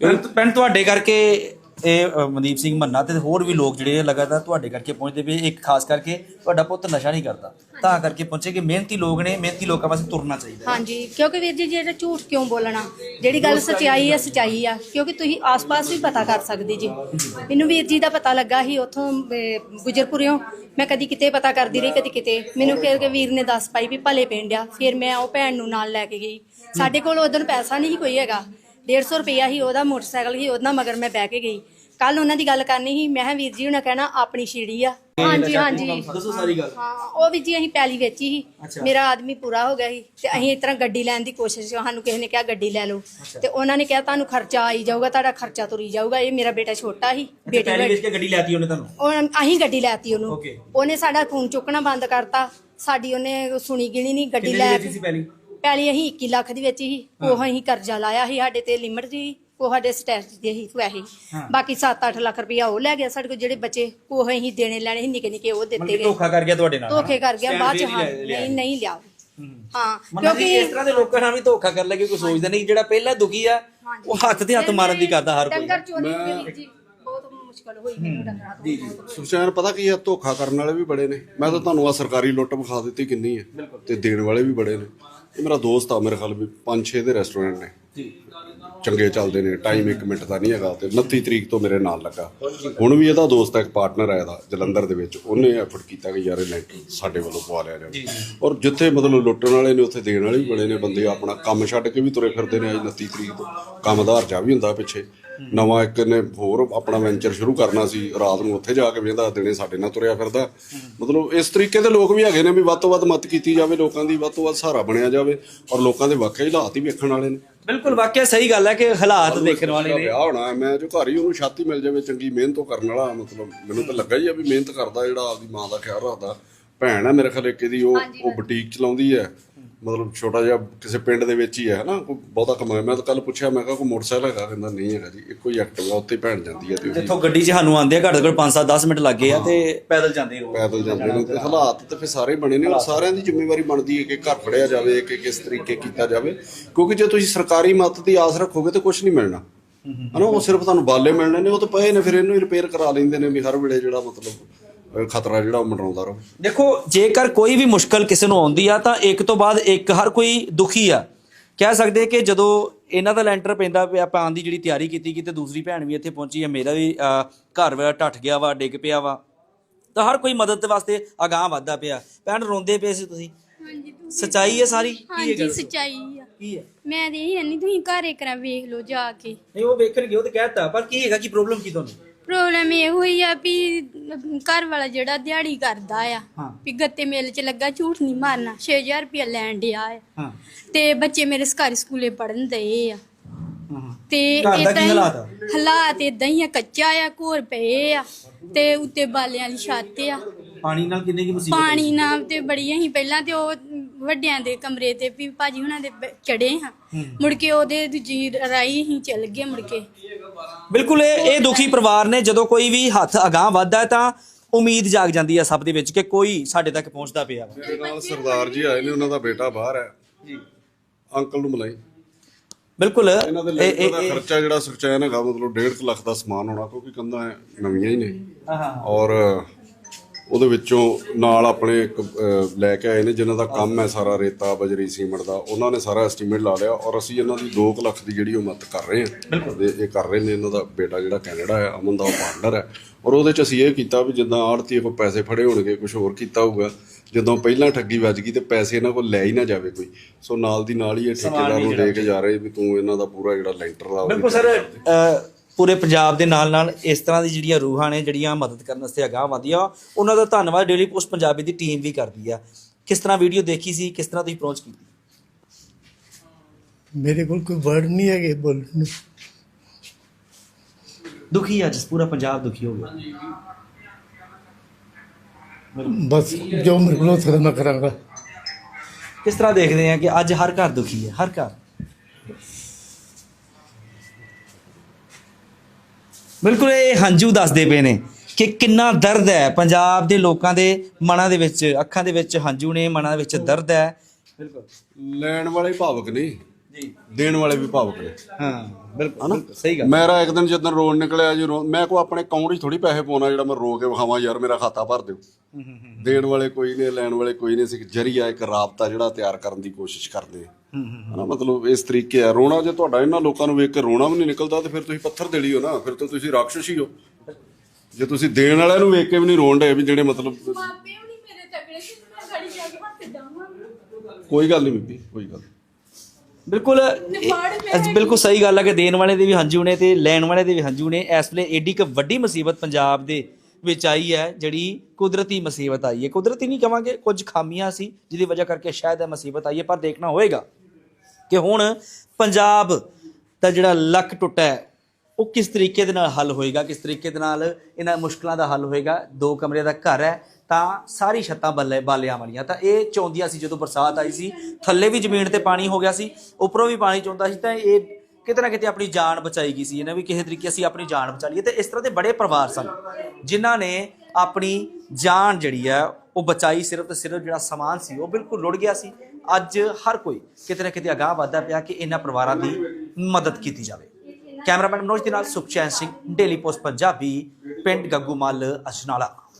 ਪਿੰਡ ਤੁਹਾਡੇ ਕਰਕੇ ਇਹ ਅ, ਮਨਦੀਪ ਸਿੰਘ ਮੰਨਾ ਤੇ ਹੋਰ ਵੀ ਲੋਕ ਜਿਹੜੇ ਆ ਲਗਾਤਾਰ ਤੁਹਾਡੇ ਕਰਕੇ ਪਹੁੰਚਦੇ ਪਏ ਇੱਕ ਖਾਸ ਕਰਕੇ ਤੁਹਾਡਾ ਪੁੱਤ ਨਸ਼ਾ ਨਹੀਂ ਕਰਦਾ। ਤਾਂ ਕਰਕੇ ਪਹੁੰਚੇ ਕਿ ਮਿਹਨਤੀ ਲੋਕ ਨੇ ਮਿਹਨਤੀ ਲੋਕਾਂ ਪਾਸੇ ਤੁਰਨਾ ਚਾਹੀਦਾ ਹਾਂਜੀ ਕਿਉਂਕਿ ਵੀਰ ਜੀ ਜਿਹੜਾ ਝੂਠ ਕਿਉਂ ਬੋਲਣਾ? ਜਿਹੜੀ ਗੱਲ ਸਚਾਈ ਹੈ ਸਚਾਈ ਆ। ਕਿਉਂਕਿ ਤੁਸੀਂ ਆਸ-ਪਾਸ ਵੀ ਪਤਾ ਕਰ ਸਕਦੇ ਜੀ। ਮੈਨੂੰ ਵੀਰ ਜੀ ਦਾ ਪਤਾ ਲੱਗਾ ਸੀ ਉੱਥੋਂ ਗੁਜਰਪੁਰਿਓਂ ਮੈਂ ਕਦੀ ਕਿਤੇ ਪਤਾ ਕਰਦੀ ਰਹੀ ਕਦੀ ਕਿਤੇ। ਮੈਨੂੰ ਫਿਰ ਕੇ ਵੀਰ ਨੇ ਦੱਸ ਪਾਈ ਵੀ ਭਲੇ ਪਿੰਡ ਆ। ਫਿਰ ਮੈਂ ਉਹ ਭੈਣ ਨੂੰ ਨਾਲ ਲੈ ਕੇ ਗਈ। ਸਾਡੇ ਕੋਲ ਉਦੋਂ ਪੈਸਾ ਨਹੀਂ ਸੀ ਕੋਈ ਹੈਗਾ। 150 ਰੁਪਈਆ ਸੀ ਉਹਦਾ ਮੋਟਰਸਾਈਕਲ ਸੀ ਉਹਦਾ ਮਗਰ ਮੈਂ ਬਹਿ ਕੇ ਗਈ। ਕੱਲ ਉਹਨਾਂ ਦੀ ਗੱਲ ਕਰਨੀ ਸੀ ਮੈਂ ਕਿਹਾ ਵੀਰ ਜੀ ਉਹਨਾਂ ਕਹਿਣਾ ਆਪਣੀ ਛੀੜੀ ਆ। ਹਾਂਜੀ ਹਾਂਜੀ। ਦੱਸੋ ਸਾਰੀ ਗੱਲ। ਹਾਂ ਉਹ ਵੀ ਜੀ ਅਸੀਂ ਪੈਲੀ ਵੇਚੀ ਸੀ। ਮੇਰਾ ਆਦਮੀ ਪੂਰਾ ਹੋ ਗਿਆ ਸੀ ਤੇ ਅਸੀਂ ਇਸ ਤਰ੍ਹਾਂ ਗੱਡੀ ਲੈਣ ਦੀ ਕੋਸ਼ਿਸ਼ ਸਾਨੂੰ ਕਿਸੇ ਨੇ ਕਿਹਾ ਗੱਡੀ ਲੈ ਲਓ। ਤੇ ਉਹਨਾਂ ਨੇ ਕਿਹਾ ਤੁਹਾਨੂੰ ਖਰਚਾ ਆਈ ਜਾਊਗਾ ਤੁਹਾਡਾ ਖਰਚਾ ਤੁਰੀ ਜਾਊਗਾ ਇਹ ਮੇਰਾ ਬੇਟਾ ਛੋਟਾ ਸੀ ਬੇਟੀ ਵੇਚ ਕੇ ਗੱਡੀ ਲੈਤੀ ਉਹਨੇ ਤੁਹਾਨੂੰ? ਉਹ ਅਸੀਂ ਗੱਡੀ ਲੈਤੀ ਉਹਨੂੰ. ਉਹਨੇ ਸਾਡਾ ਫੋਨ ਚੁੱਕਣਾ ਬੰਦ ਕਰਤਾ ਸਾਡੀ ਉਹਨੇ ਸੁਣੀ ਗਿਣੀ ਨਹੀਂ ਗੱਡੀ ਲੈ ਸੀ ਪਹਿਲੀ ਅਸੀਂ 21 ਲੱਖ ਦੀ ਵੇਚੀ ਸੀ ਉਹ ਅਸੀਂ ਕਰਜ਼ਾ ਲਾਇਆ ਸੀ ਸਾਡੇ ਤੇ ਲਿਮਟ ਸੀ ਉਹ ਸਾਡੇ ਸਟੈਟ ਦੇ ਹੀ ਪੈਸੇ ਬਾਕੀ 7-8 ਲੱਖ ਰੁਪਇਆ ਉਹ ਲੈ ਗਿਆ ਸਾਡੇ ਕੋਲ ਜਿਹੜੇ ਬਚੇ ਉਹ ਅਸੀਂ ਦੇਣੇ ਲੈਣੇ ਸੀ ਨਿੱਕੇ ਨਿੱਕੇ ਉਹ ਦਿੱਤੇ ਗਏ। ਧੋਖਾ ਕਰ ਗਿਆ ਤੁਹਾਡੇ ਨਾਲ ਧੋਖੇ ਕਰ ਗਿਆ ਬਾਅਦ ਚ ਹਾਂ ਲੈ-। ਨਹੀਂ ਨਹੀਂ ਲਿਆ। ਹਾਂ। ਮਤਲਬ ਕਿ ਇਸ ਕਿਉਂਕਿ ਤਰ੍ਹਾਂ ਦੇ ਲੋਕਾਂ ਨਾਲ ਵੀ ਧੋਖਾ ਕਰ ਲੱਗੇ ਕੋਈ ਸੋਚਦਾ ਨਹੀਂ ਜਿਹੜਾ ਪਹਿਲਾਂ ਦੁਖੀ ਆ ਉਹ ਹੱਥ ਤੇ ਹੱਥ ਮਾਰਨ ਦੀ ਕਰਦਾ ਹਰ ਕੋਈ। ਡੰਗਰ ਚੋਰੀ ਦੇ ਵੀਰ ਜੀ ਬਹੁਤ ਮੁਸ਼ਕਲ ਹੋਈ ਮੈਨੂੰ ਡੰਗਰਾਂ ਤੋਂ। ਸੁਖਚੈਨ ਪਤਾ ਕੀ ਹੈ ਧੋਖਾ ਕਰਨ ਵਾਲੇ ਵੀ ਬੜੇ ਨੇ। ਮੈਂ ਤਾਂ ਤੁਹਾਨੂੰ ਆ ਸਰਕਾਰੀ ਲੁੱਟ ਵਿਖਾ ਦਿੱਤੀ ਕਿੰਨੀ ਹੈ ਤੇ ਦੇਣ ਵਾਲੇ ਵੀ ਬੜੇ ਨੇ। ਇਹ ਮੇਰਾ ਦੋਸਤ ਆ ਮੇਰੇ ਖਿਆਲ ਵੀ 5-6 ਦੇ ਰੈਸਟੋਰੈਂਟ ਨੇ। ਚੰਗੇ ਚੱਲਦੇ ਨੇ ਟਾਈਮ 1 ਮਿੰਟ ਦਾ ਨਹੀਂ ਹੈਗਾ ਤੇ 29 ਤਰੀਕ ਤੋਂ ਮੇਰੇ ਨਾਲ ਲੱਗਾ। ਹੁਣ ਵੀ ਇਹਦਾ ਦੋਸਤ ਹੈ ਇੱਕ ਪਾਰਟਨਰ ਹੈ ਇਹਦਾ ਜਲੰਧਰ ਦੇ ਵਿੱਚ। ਉਹਨੇ ਐਫਰਟ ਕੀਤਾ ਕਿ ਯਾਰ ਇਹ ਲੈਂਟਰ ਸਾਡੇ ਵੱਲੋਂ ਪਵਾ ਲਿਆ ਜਾਵੇ। ਔਰ ਜਿੱਥੇ ਮਤਲਬ ਲੁੱਟਣ ਵਾਲੇ ਨੇ ਉੱਥੇ ਦੇਣ ਵਾਲੇ ਵੀ ਬੜੇ ਨੇ ਬੰਦੇ। ਆਪਣਾ ਕੰਮ ਛੱਡ ਕੇ ਵੀ ਤੁਰੇ ਫਿਰਦੇ ਨੇ ਅੱਜ 29 ਤਰੀਕ ਤੋਂ। ਕੰਮ ਆਧਾਰ ਜਾ ਵੀ ਹੁੰਦਾ ਪਿੱਛੇ। ਨਵਾਂ ਇੱਕ ਨੇ ਹੋਰ ਆਪਣਾ ਵੈਂਚਰ ਸ਼ੁਰੂ ਕਰਨਾ ਸੀ ਰਾਤ ਨੂੰ ਉੱਥੇ ਜਾ ਕੇ ਵੇਂਦਾ ਦਿਨੇ ਸਾਡੇ ਨਾਲ ਤੁਰਿਆ ਫਿਰਦਾ। ਮਤਲਬ ਇਸ ਤਰੀਕੇ ਦੇ ਲੋਕ ਵੀ ਹੈਗੇ ਨੇ ਵੀ ਵੱਧ ਤੋਂ ਵੱਧ ਮਦਦ ਕੀਤੀ ਜਾਵੇ ਲੋਕਾਂ ਦੀ ਵੱਧ ਤੋਂ ਵੱਧ ਸਹਾਰਾ ਬਣਿਆ ਜਾਵੇ ਔਰ ਲੋਕਾਂ ਦੇ ਵਾਕਈ ਹਾਲਾਤ ਹੀ ਵੇਖਣ ਵਾਲੇ ਨੇ। ਬਿਲਕੁਲ ਵਾਕਿਆ ਸਹੀ ਗੱਲ ਹੈ ਕਿ ਹਾਲਾਤ ਦੇਖਣ ਵਾਲੇ ਦਾ ਨੇ। ਵਿਆਹ ਹੋਣਾ ਮੈਂ ਜੋ ਘਰ ਹੀ ਉਹਨੂੰ ਛਾਤੀ ਮਿਲ ਜਾਵੇ ਚੰਗੀ ਮਿਹਨਤ ਉਹ ਕਰਨ ਵਾਲਾ ਮਤਲਬ ਮੈਨੂੰ ਤਾਂ ਲੱਗਾ ਹੀ ਆ ਵੀ ਮਿਹਨਤ ਕਰਦਾ ਜਿਹੜਾ ਆਪਦੀ ਮਾਂ ਦਾ ਖਿਆਲ ਰੱਖਦਾ। ਭੈਣ ਹੈ ਮੇਰੇ ਇੱਕ ਇਹਦੀ ਉਹ ਉਹ ਬੁਟੀਕ ਚਲਾਉਂਦੀ ਹੈ। ਮਤਲਬ ਛੋਟਾ ਜਿਹਾ ਕਿਸੇ ਪਿੰਡ ਦੇ ਵਿੱਚ ਹੀ ਹੈ ਹਨਾ? ਕੋਈ ਬਹੁਤਾ ਕਮਾਇਆ। ਮੈਂ ਤਾਂ ਕੱਲ ਪੁੱਛਿਆ ਮੈਂ ਕਿਹਾ ਕੋਈ ਮੋਟਰਸਾਈਕਲ ਹੈਗਾ? ਕਹਿੰਦਾ ਨਹੀਂ ਹੈਗਾ ਜੀ ਇੱਕੋ ਹੀ ਐਕਟਿਵਾ ਉੱਤੇ ਭੈਣ ਜਾਂਦੀ ਹੈ ਤੇ ਜਿੱਥੋਂ ਗੱਡੀ 'ਚ ਸਾਨੂੰ ਆਉਂਦੇ ਆ ਘੱਟ ਤੋਂ ਘੱਟ 5-7 10 ਮਿੰਟ ਲੱਗੇ ਆ ਤੇ ਪੈਦਲ ਜਾਂਦੇ ਹੋ ਪੈਦਲ ਜਾਂਦੇ ਨੇ ਤੇ ਹਾਲਾਤ ਤੇ ਫਿਰ ਸਾਰੇ ਬਣੇ ਨੇ। ਔਰ ਸਾਰਿਆਂ ਦੀ ਜ਼ਿੰਮੇਵਾਰੀ ਬਣਦੀ ਹੈ ਕਿ ਘਰ ਫੜਿਆ ਜਾਵੇ ਕਿ ਕਿਸ ਤਰੀਕੇ ਕੀਤਾ ਜਾਵੇ। ਕਿਉਂਕਿ ਜੇ ਤੁਸੀਂ ਸਰਕਾਰੀ ਮਦਦ ਦੀ ਆਸ ਰੱਖੋਗੇ ਤੇ ਕੁਝ ਨਹੀਂ ਮਿਲਣਾ। ਹਨਾ ਉਹ ਸਿਰਫ ਤੁਹਾਨੂੰ ਬਾਲੇ ਮਿਲਣੇ ਨੇ ਉਹ ਤਾਂ ਪਏ ਨੇ ਫਿਰ ਇਹਨੂੰ ਰਿਪੇਅਰ ਕਰਾ ਲੈਂਦੇ ਨੇ ਵੀ ਹਰ ਵੇਲੇ ਜਿਹੜਾ ਮਤਲਬ ਖਤਰਾ ਜਿਹੜਾ ਉਹ ਮੰਡਰਾਉਂਦਾ ਰਹੋ। ਦੇਖੋ ਜੇਕਰ ਕੋਈ ਵੀ ਮੁਸ਼ਕਲ ਕਿਸੇ ਨੂੰ ਆਉਂਦੀ ਆ ਤਾਂ ਇੱਕ ਤੋਂ ਬਾਅਦ ਇੱਕ ਹਰ ਕੋਈ ਦੁਖੀ ਆ। ਕਹਿ ਸਕਦੇ ਕਿ ਜਦੋਂ ਇਹਨਾਂ ਦਾ ਲੈਂਟਰ ਪੈਂਦਾ ਪਿਆ ਪਾਉਣ ਦੀ ਜਿਹੜੀ ਤਿਆਰੀ ਕੀਤੀ ਤੇ ਦੂਸਰੀ ਭੈਣ ਵੀ ਇੱਥੇ ਪਹੁੰਚੀ ਆ ਮੇਰਾ ਵੀ ਘਰ ਵਾ ਟੱਟ ਗਿਆ ਵਾ ਡਿੱਗ ਪਿਆ ਵਾ ਤਾਂ ਹਰ ਕੋਈ ਮਦਦ ਵਾਸਤੇ ਅਗਾਹ ਵੱਧਦਾ ਪਿਆ। ਭੈਣ ਰੋਂਦੇ ਪਏ ਸੀ ਤੁਸੀਂ? ਸਚਾਈ ਹੈ ਸਾਰੀ? ਕੀ ਹੈ ਹਾਂਜੀ ਸਚਾਈ ਆ। ਕੀ ਹੈ? ਮੈਂ ਤੇ ਇਹ ਨਹੀਂ ਤੁਸੀਂ ਘਰੇ ਕਰਾ ਵੇਖ ਲਓ ਜਾ ਕੇ। ਨਹੀਂ ਉਹ ਵੇਖਣਗੇ ਉਹ ਤੇ ਕਹਿਤਾ ਪਰ ਕੀ ਹੈਗਾ ਕੀ ਪ੍ਰੋਬਲਮ ਕੀ ਤੁਹਾਨੂੰ? ਪ੍ਰੋਬਲਮ ਇਹ ਹੋਈ ਆ ਵੀ ਘਰ ਵਾਲਾ ਜਿਹੜਾ ਦਿਹਾੜੀ ਕਰਦਾ ਆ ਹਾਂ। ਵੀ ਗੱਤੇ ਮੇਲ ਚ ਲੱਗਾ ਝੂਠ ਨਹੀਂ ਮਾਰਨਾ 6000 ਰੁਪਇਆ ਲੈਣ ਡਿਆ ਆ। ਹਾਂ। ਤੇ ਬੱਚੇ ਮੇਰੇ ਸਰਕਾਰੀ ਸਕੂਲੇ ਪੜਨ ਦਏ ਆ। ਹਾਂ। ਤੇ ਘਰ ਦਾ ਕੀ ਏਦਾਂ ਹੀ- ਹਾਲਾਤ ਆ? ਹਾਲਾਤ ਇਦਾਂ ਹੀ ਆ ਕੱਚਾ ਆ ਘੋਰ ਪਏ ਆ ਤੇ ਉੱਤੇ ਬਾਲਿਆਂ ਵਾਲੀ ਛੱਤ ਆ। ਪਾਣੀ ਨਾਲ ਕਿੰਨੇ ਕੀ ਮੁਸੀਬਤ ਪਾਣੀ ਨਾਲ ਤੇ ਬੜੀ ਅਸੀਂ ਪਹਿਲਾਂ ਤੇ ਉਹ ਵੱਡਿਆਂ ਦੇ ਕਮਰੇ ਤੇ ਵੀ ਭਾਜੀ ਹੁਣਾਂ ਦੇ ਚੜੇ ਹਾਂ। ਮੁੜ ਕੇ ਉਹਦੇ ਦੂਜੀ ਰਾਈ ਅਸੀਂ ਚੱਲ ਗਏ ਮੁੜ ਕੇ। ਬਿਲਕੁਲ ਇਹ ਇਹ ਦੁਖੀ ਪਰਿਵਾਰ ਨੇ ਜਦੋਂ ਕੋਈ ਵੀ ਹੱਥ ਅਗਾਹ ਵੱਧਦਾ ਹੈ ਤਾਂ ਉਮੀਦ ਜਾਗ ਜਾਂਦੀ ਹੈ ਸਭ ਦੇ ਵਿੱਚ ਕਿ ਕੋਈ ਸਾਡੇ ਤੱਕ ਪਹੁੰਚਦਾ ਪਿਆ ਵਾ। ਮੇਰੇ ਨਾਲ ਸਰਦਾਰ ਜੀ ਆਏ ਨੇ ਉਹਨਾਂ ਦਾ ਬੇਟਾ ਬਾਹਰ ਹੈ। ਜੀ। ਅੰਕਲ ਨੂੰ ਮਿਲਾਈ ਬਿਲਕੁਲ ਇਹਨਾਂ ਦੇ ਇਹ- ਲੈਂਟਰ ਇਹ- ਦਾ ਇਹ- ਖਰਚਾ ਜਿਹੜਾ ਸੁਖਚੈਨ ਹੈਗਾ ਮਤਲਬ 1.5 ਲੱਖ ਦਾ ਸਮਾਨ ਹੋਣਾ ਕਿਉਂਕਿ ਕੰਧਾਂ ਨਵੀਆਂ ਹੀ ਨੇ। ਹਾਂ। ਔਰ ਉਹਦੇ ਵਿੱਚੋਂ ਨਾਲ ਆਪਣੇ ਇੱਕ ਅਹ, ਲੈ ਕੇ ਆਏ ਨੇ ਜਿਨ੍ਹਾਂ ਦਾ ਕੰਮ ਹੈ ਸਾਰਾ ਰੇਤਾ ਬਜਰੀ ਸੀਮੈਂਟ ਦਾ। ਉਹਨਾਂ ਨੇ ਸਾਰਾ ਐਸਟੀਮੇਟ ਲਾ ਲਿਆ ਔਰ ਅਸੀਂ ਇਹਨਾਂ ਦੀ 2 ਲੱਖ ਦੀ ਜਿਹੜੀ ਉਹ ਮਦਦ ਕਰ ਰਹੇ ਹਾਂ। ਤੇ ਇਹ ਕਰ ਰਹੇ ਨੇ ਇਹਨਾਂ ਦਾ ਬੇਟਾ ਜਿਹੜਾ ਕੈਨੇਡਾ ਹੈ ਅਮਨ ਦਾ ਉਹ ਪਾਰਟਨਰ ਹੈ। ਔਰ ਉਹਦੇ ਚ ਅਸੀਂ ਇਹ ਕੀਤਾ ਵੀ ਜਿੱਦਾਂ ਆੜਤੀ ਕੋ ਪੈਸੇ ਫੜੇ ਹੋਣਗੇ ਕੁਝ ਹੋਰ ਕੀਤਾ ਹੋਊਗਾ। ਜਦੋਂ ਪਹਿਲਾਂ ਠੱਗੀ ਵੱਜ ਗਈ ਤੇ ਪੈਸੇ ਇਹਨਾਂ ਕੋਲ ਲੈ ਹੀ ਨਾ ਜਾਵੇ ਕੋਈ। ਸੋ ਨਾਲ ਦੀ ਨਾਲ ਹੀ ਇਹ ਠੇਕੇਦਾਰ ਨੂੰ ਦੇ ਕੇ ਜਾ ਰਹੇ ਵੀ ਤੂੰ ਇਹਨਾਂ ਦਾ ਪੂਰਾ ਜਿਹੜਾ ਲੈਂਟਰ ਵੀ ਬਿਲਕੁਲ ਸਰ ਅ, ਪੂਰੇ ਪੰਜਾਬ ਦੇ ਨਾਲ ਨਾਲ ਇਸ ਤਰ੍ਹਾਂ ਦੀ ਜਿਹੜੀਆਂ ਰੂਹਾਂ ਨੇ ਜਿਹੜੀਆਂ ਮਦਦ ਕਰਨ ਵਾਸਤੇ ਅਗਾਹ ਵਧੀਆਂ ਉਹਨਾਂ ਦਾ ਧੰਨਵਾਦ ਡੇਲੀ ਪੋਸਟ ਪੰਜਾਬੀ ਦੀ ਟੀਮ ਵੀ ਕਰਦੀ ਆ। ਕਿਸ ਤਰ੍ਹਾਂ ਵੀਡੀਓ ਦੇਖੀ ਸੀ ਕਿਸ ਤਰ੍ਹਾਂ ਤੁਸੀਂ ਅਪਰੋਚ ਕੀਤੀ? ਮੇਰੇ ਕੋਲ ਕੋਈ ਵਰਡ ਨਹੀਂ ਹੈਗੇ ਬੋਲਣ ਨੂੰ। ਦੁਖੀ ਅੱਜ ਪੂਰਾ ਪੰਜਾਬ ਦੁਖੀ ਹੋ ਗਿਆ। ਬਸ ਜੋ ਮੇਰੇ ਕੋਲ ਹੋ ਸਕਦਾ ਮੈਂ ਕਰਾਂਗਾ। ਕਿਸ ਤਰ੍ਹਾਂ ਦੇਖਦੇ ਆ ਕਿ ਅੱਜ ਹਰ ਘਰ ਦੁਖੀ ਹੈ? ਹਰ ਘਰ? ਬਿਲਕੁਲ ਇਹ ਹੰਝੂ ਦੱਸਦੇ ਪਏ ਨੇ ਕਿ ਕਿੰਨਾ ਦਰਦ ਹੈ। ਪੰਜਾਬ ਦੇ ਲੋਕਾਂ ਦੇ ਮਨਾਂ ਦੇ ਵਿੱਚ ਅੱਖਾਂ ਦੇ ਵਿੱਚ ਹੰਝੂ ਨੇ ਮਨਾਂ ਦੇ ਵਿੱਚ ਦਰਦ ਹੈ। ਬਿਲਕੁਲ। ਲੈਣ ਵਾਲੇ ਭਾਵਕ ਨਹੀਂ ਜੀ। ਦੇਣ ਵਾਲੇ ਵੀ ਭਾਵੁਕ ਨੇ। ਹਾਂ ਬਿਲਕੁਲ। ਸਹੀ ਗੱਲ। ਮੇਰਾ ਇੱਕ ਦਿਨ ਜਦੋਂ ਰੋਣ ਨਿਕਲਿਆ ਜੀ ਮੈਂ ਕੋ ਆਪਣੇ ਅਕਾਊਂਟ 'ਚ ਥੋੜੀ ਪੈਸੇ ਪਾਉਣਾ ਜਿਹੜਾ ਮੈਂ ਰੋ ਕੇ ਵਿਖਾਵਾਂ ਯਾਰ ਮੇਰਾ ਖਾਤਾ ਭਰ ਦਿਓ। ਦੇਣ ਵਾਲੇ ਕੋਈ ਨਹੀਂ ਲੈਣ ਵਾਲੇ ਕੋਈ ਨਹੀਂ ਸੀ ਜਰੀਆ ਇੱਕ ਰਾਬਤਾ ਜਿਹੜਾ ਤਿਆਰ ਕਰਨ ਦੀ ਕੋਸ਼ਿਸ਼ ਕਰਦੇ ਹਨਾ ਮਤਲਬ ਇਸ ਤਰੀਕੇ ਆ। ਰੋਣਾ ਜੇ ਤੁਹਾਡਾ ਇਹਨਾਂ ਲੋਕਾਂ ਨੂੰ ਵੇਖ ਕੇ ਰੋਣਾ ਵੀ ਨਹੀਂ ਨਿਕਲਦਾ ਤੇ ਫਿਰ ਤੁਸੀਂ ਪੱਥਰ ਦੇ ਲਿਓ ਨਾ। ਫਿਰ ਤਾਂ ਤੁਸੀਂ ਰਾਖਸ਼ ਹੀ ਹੋ। ਜੇ ਤੁਸੀਂ ਦੇਣ ਵਾਲਿਆਂ ਨੂੰ ਵੇਖ ਕੇ ਵੀ ਨਹੀਂ ਰੋਣ ਡਏ ਵੀ ਜਿਹੜੇ ਮਤਲਬ ਮਾਪੇ ਵੀ ਨਹੀਂ ਮੇਰੇ ਤਗੜੇ ਸੀ ਮੈਂ ਗਾੜੀ ਜਾ ਕੇ ਹੱਥ ਜਾਵਾਂ ਕੋਈ ਗੱਲ ਨਹੀਂ ਬੀਬੀ ਕੋਈ ਗੱਲ। ਬਿਲਕੁਲ ਅੱਜ ਬਿਲਕੁਲ ਸਹੀ ਗੱਲ ਹੈ ਕਿ ਦੇਣ ਵਾਲੇ ਦੇ ਵੀ ਹੰਝੂ ਨੇ ਤੇ ਲੈਣ ਵਾਲੇ ਦੇ ਵੀ ਹੰਝੂ ਨੇ। ਇਸ ਵੇਲੇ ਏਡੀ ਕੁ ਵੱਡੀ ਮੁਸੀਬਤ ਪੰਜਾਬ ਦੇ ਵਿੱਚ ਆਈ ਹੈ ਜਿਹੜੀ ਕੁਦਰਤੀ ਮੁਸੀਬਤ ਆਈ ਹੈ। ਕੁਦਰਤੀ ਨਹੀਂ ਕਵਾਂਗੇ ਕੁਝ ਖਾਮੀਆਂ ਸੀ ਜਿਹਦੀ ਵਜ੍ਹਾ ਕਰਕੇ ਸ਼ਾਇਦ ਇਹ ਮੁਸੀਬਤ ਆਈ ਹੈ ਪਰ ਦੇਖਣਾ ਹੋਏਗਾ। ਕਿ ਹੁਣ ਪੰਜਾਬ ਦਾ ਜਿਹੜਾ ਲੱਕ ਟੁੱਟਾ ਹੈ, ਉਹ ਕਿਸ ਤਰੀਕੇ ਦੇ ਨਾਲ ਹੱਲ ਹੋਏਗਾ? ਕਿਸ ਤਰੀਕੇ ਦੇ ਨਾਲ ਇਹਨਾਂ ਮੁਸ਼ਕਲਾਂ ਦਾ ਹੱਲ ਹੋਏਗਾ? ਦੋ ਕਮਰੇ ਦਾ ਘਰ ਹੈ, ਤਾਂ ਸਾਰੀ ਛੱਤਾਂ ਬੱਲੇ ਬਾਲਿਆਂ ਵਾਲੀਆਂ। ਤਾਂ ਇਹ ਚੌਂਦੀਆਂ ਸੀ ਜਦੋਂ ਬਰਸਾਤ ਆਈ ਸੀ, ਥੱਲੇ ਵੀ ਜ਼ਮੀਨ ਤੇ ਪਾਣੀ ਹੋ ਗਿਆ ਸੀ, ਉੱਪਰੋਂ ਵੀ ਪਾਣੀ ਚੌਂਦਾ ਸੀ, ਤਾਂ ਇਹ ਕਿਤੇ ਨਾ ਕਿਤੇ ਆਪਣੀ ਜਾਨ ਬਚਾਈ ਗਈ ਸੀ। ਇਹਨਾਂ ਵੀ ਕਿਸੇ ਤਰੀਕੇ ਅਸੀਂ ਆਪਣੀ ਜਾਨ ਬਚਾ ਲਈਏ। ਤੇ ਇਸ ਤਰ੍ਹਾਂ ਦੇ ਬੜੇ ਪਰਿਵਾਰ ਸਨ, ਜਿਨ੍ਹਾਂ ਨੇ ਆਪਣੀ ਜਾਨ ਜਿਹੜੀ ਹੈ, ਉਹ ਬਚਾਈ ਸਿਰਫ ਤੇ ਸਿਰਫ ਜਿਹੜਾ ਸਮਾਨ ਸੀ, ਉਹ ਬਿਲਕੁਲ ਰੁੜ ਗਿਆ ਸੀ। ਅੱਜ ਹਰ ਕੋਈ ਕਿਤੇ ਨਾ ਕਿਤੇ ਅਗਾਹ ਵਧਦਾ ਪਿਆ ਕਿ ਇਹਨਾਂ ਪਰਿਵਾਰਾਂ ਦੀ ਮਦਦ ਕੀਤੀ ਜਾਵੇ। ਕੈਮਰਾਮੈਨ ਮਨੋਜ ਦੇ ਨਾਲ ਸੁਖਚੈਨ ਸਿੰਘ, ਡੇਲੀ ਪੋਸਟ ਪੰਜਾਬੀ, ਪਿੰਡ ਗੱਗੂਮਲ ਅਜਨਾਲਾ।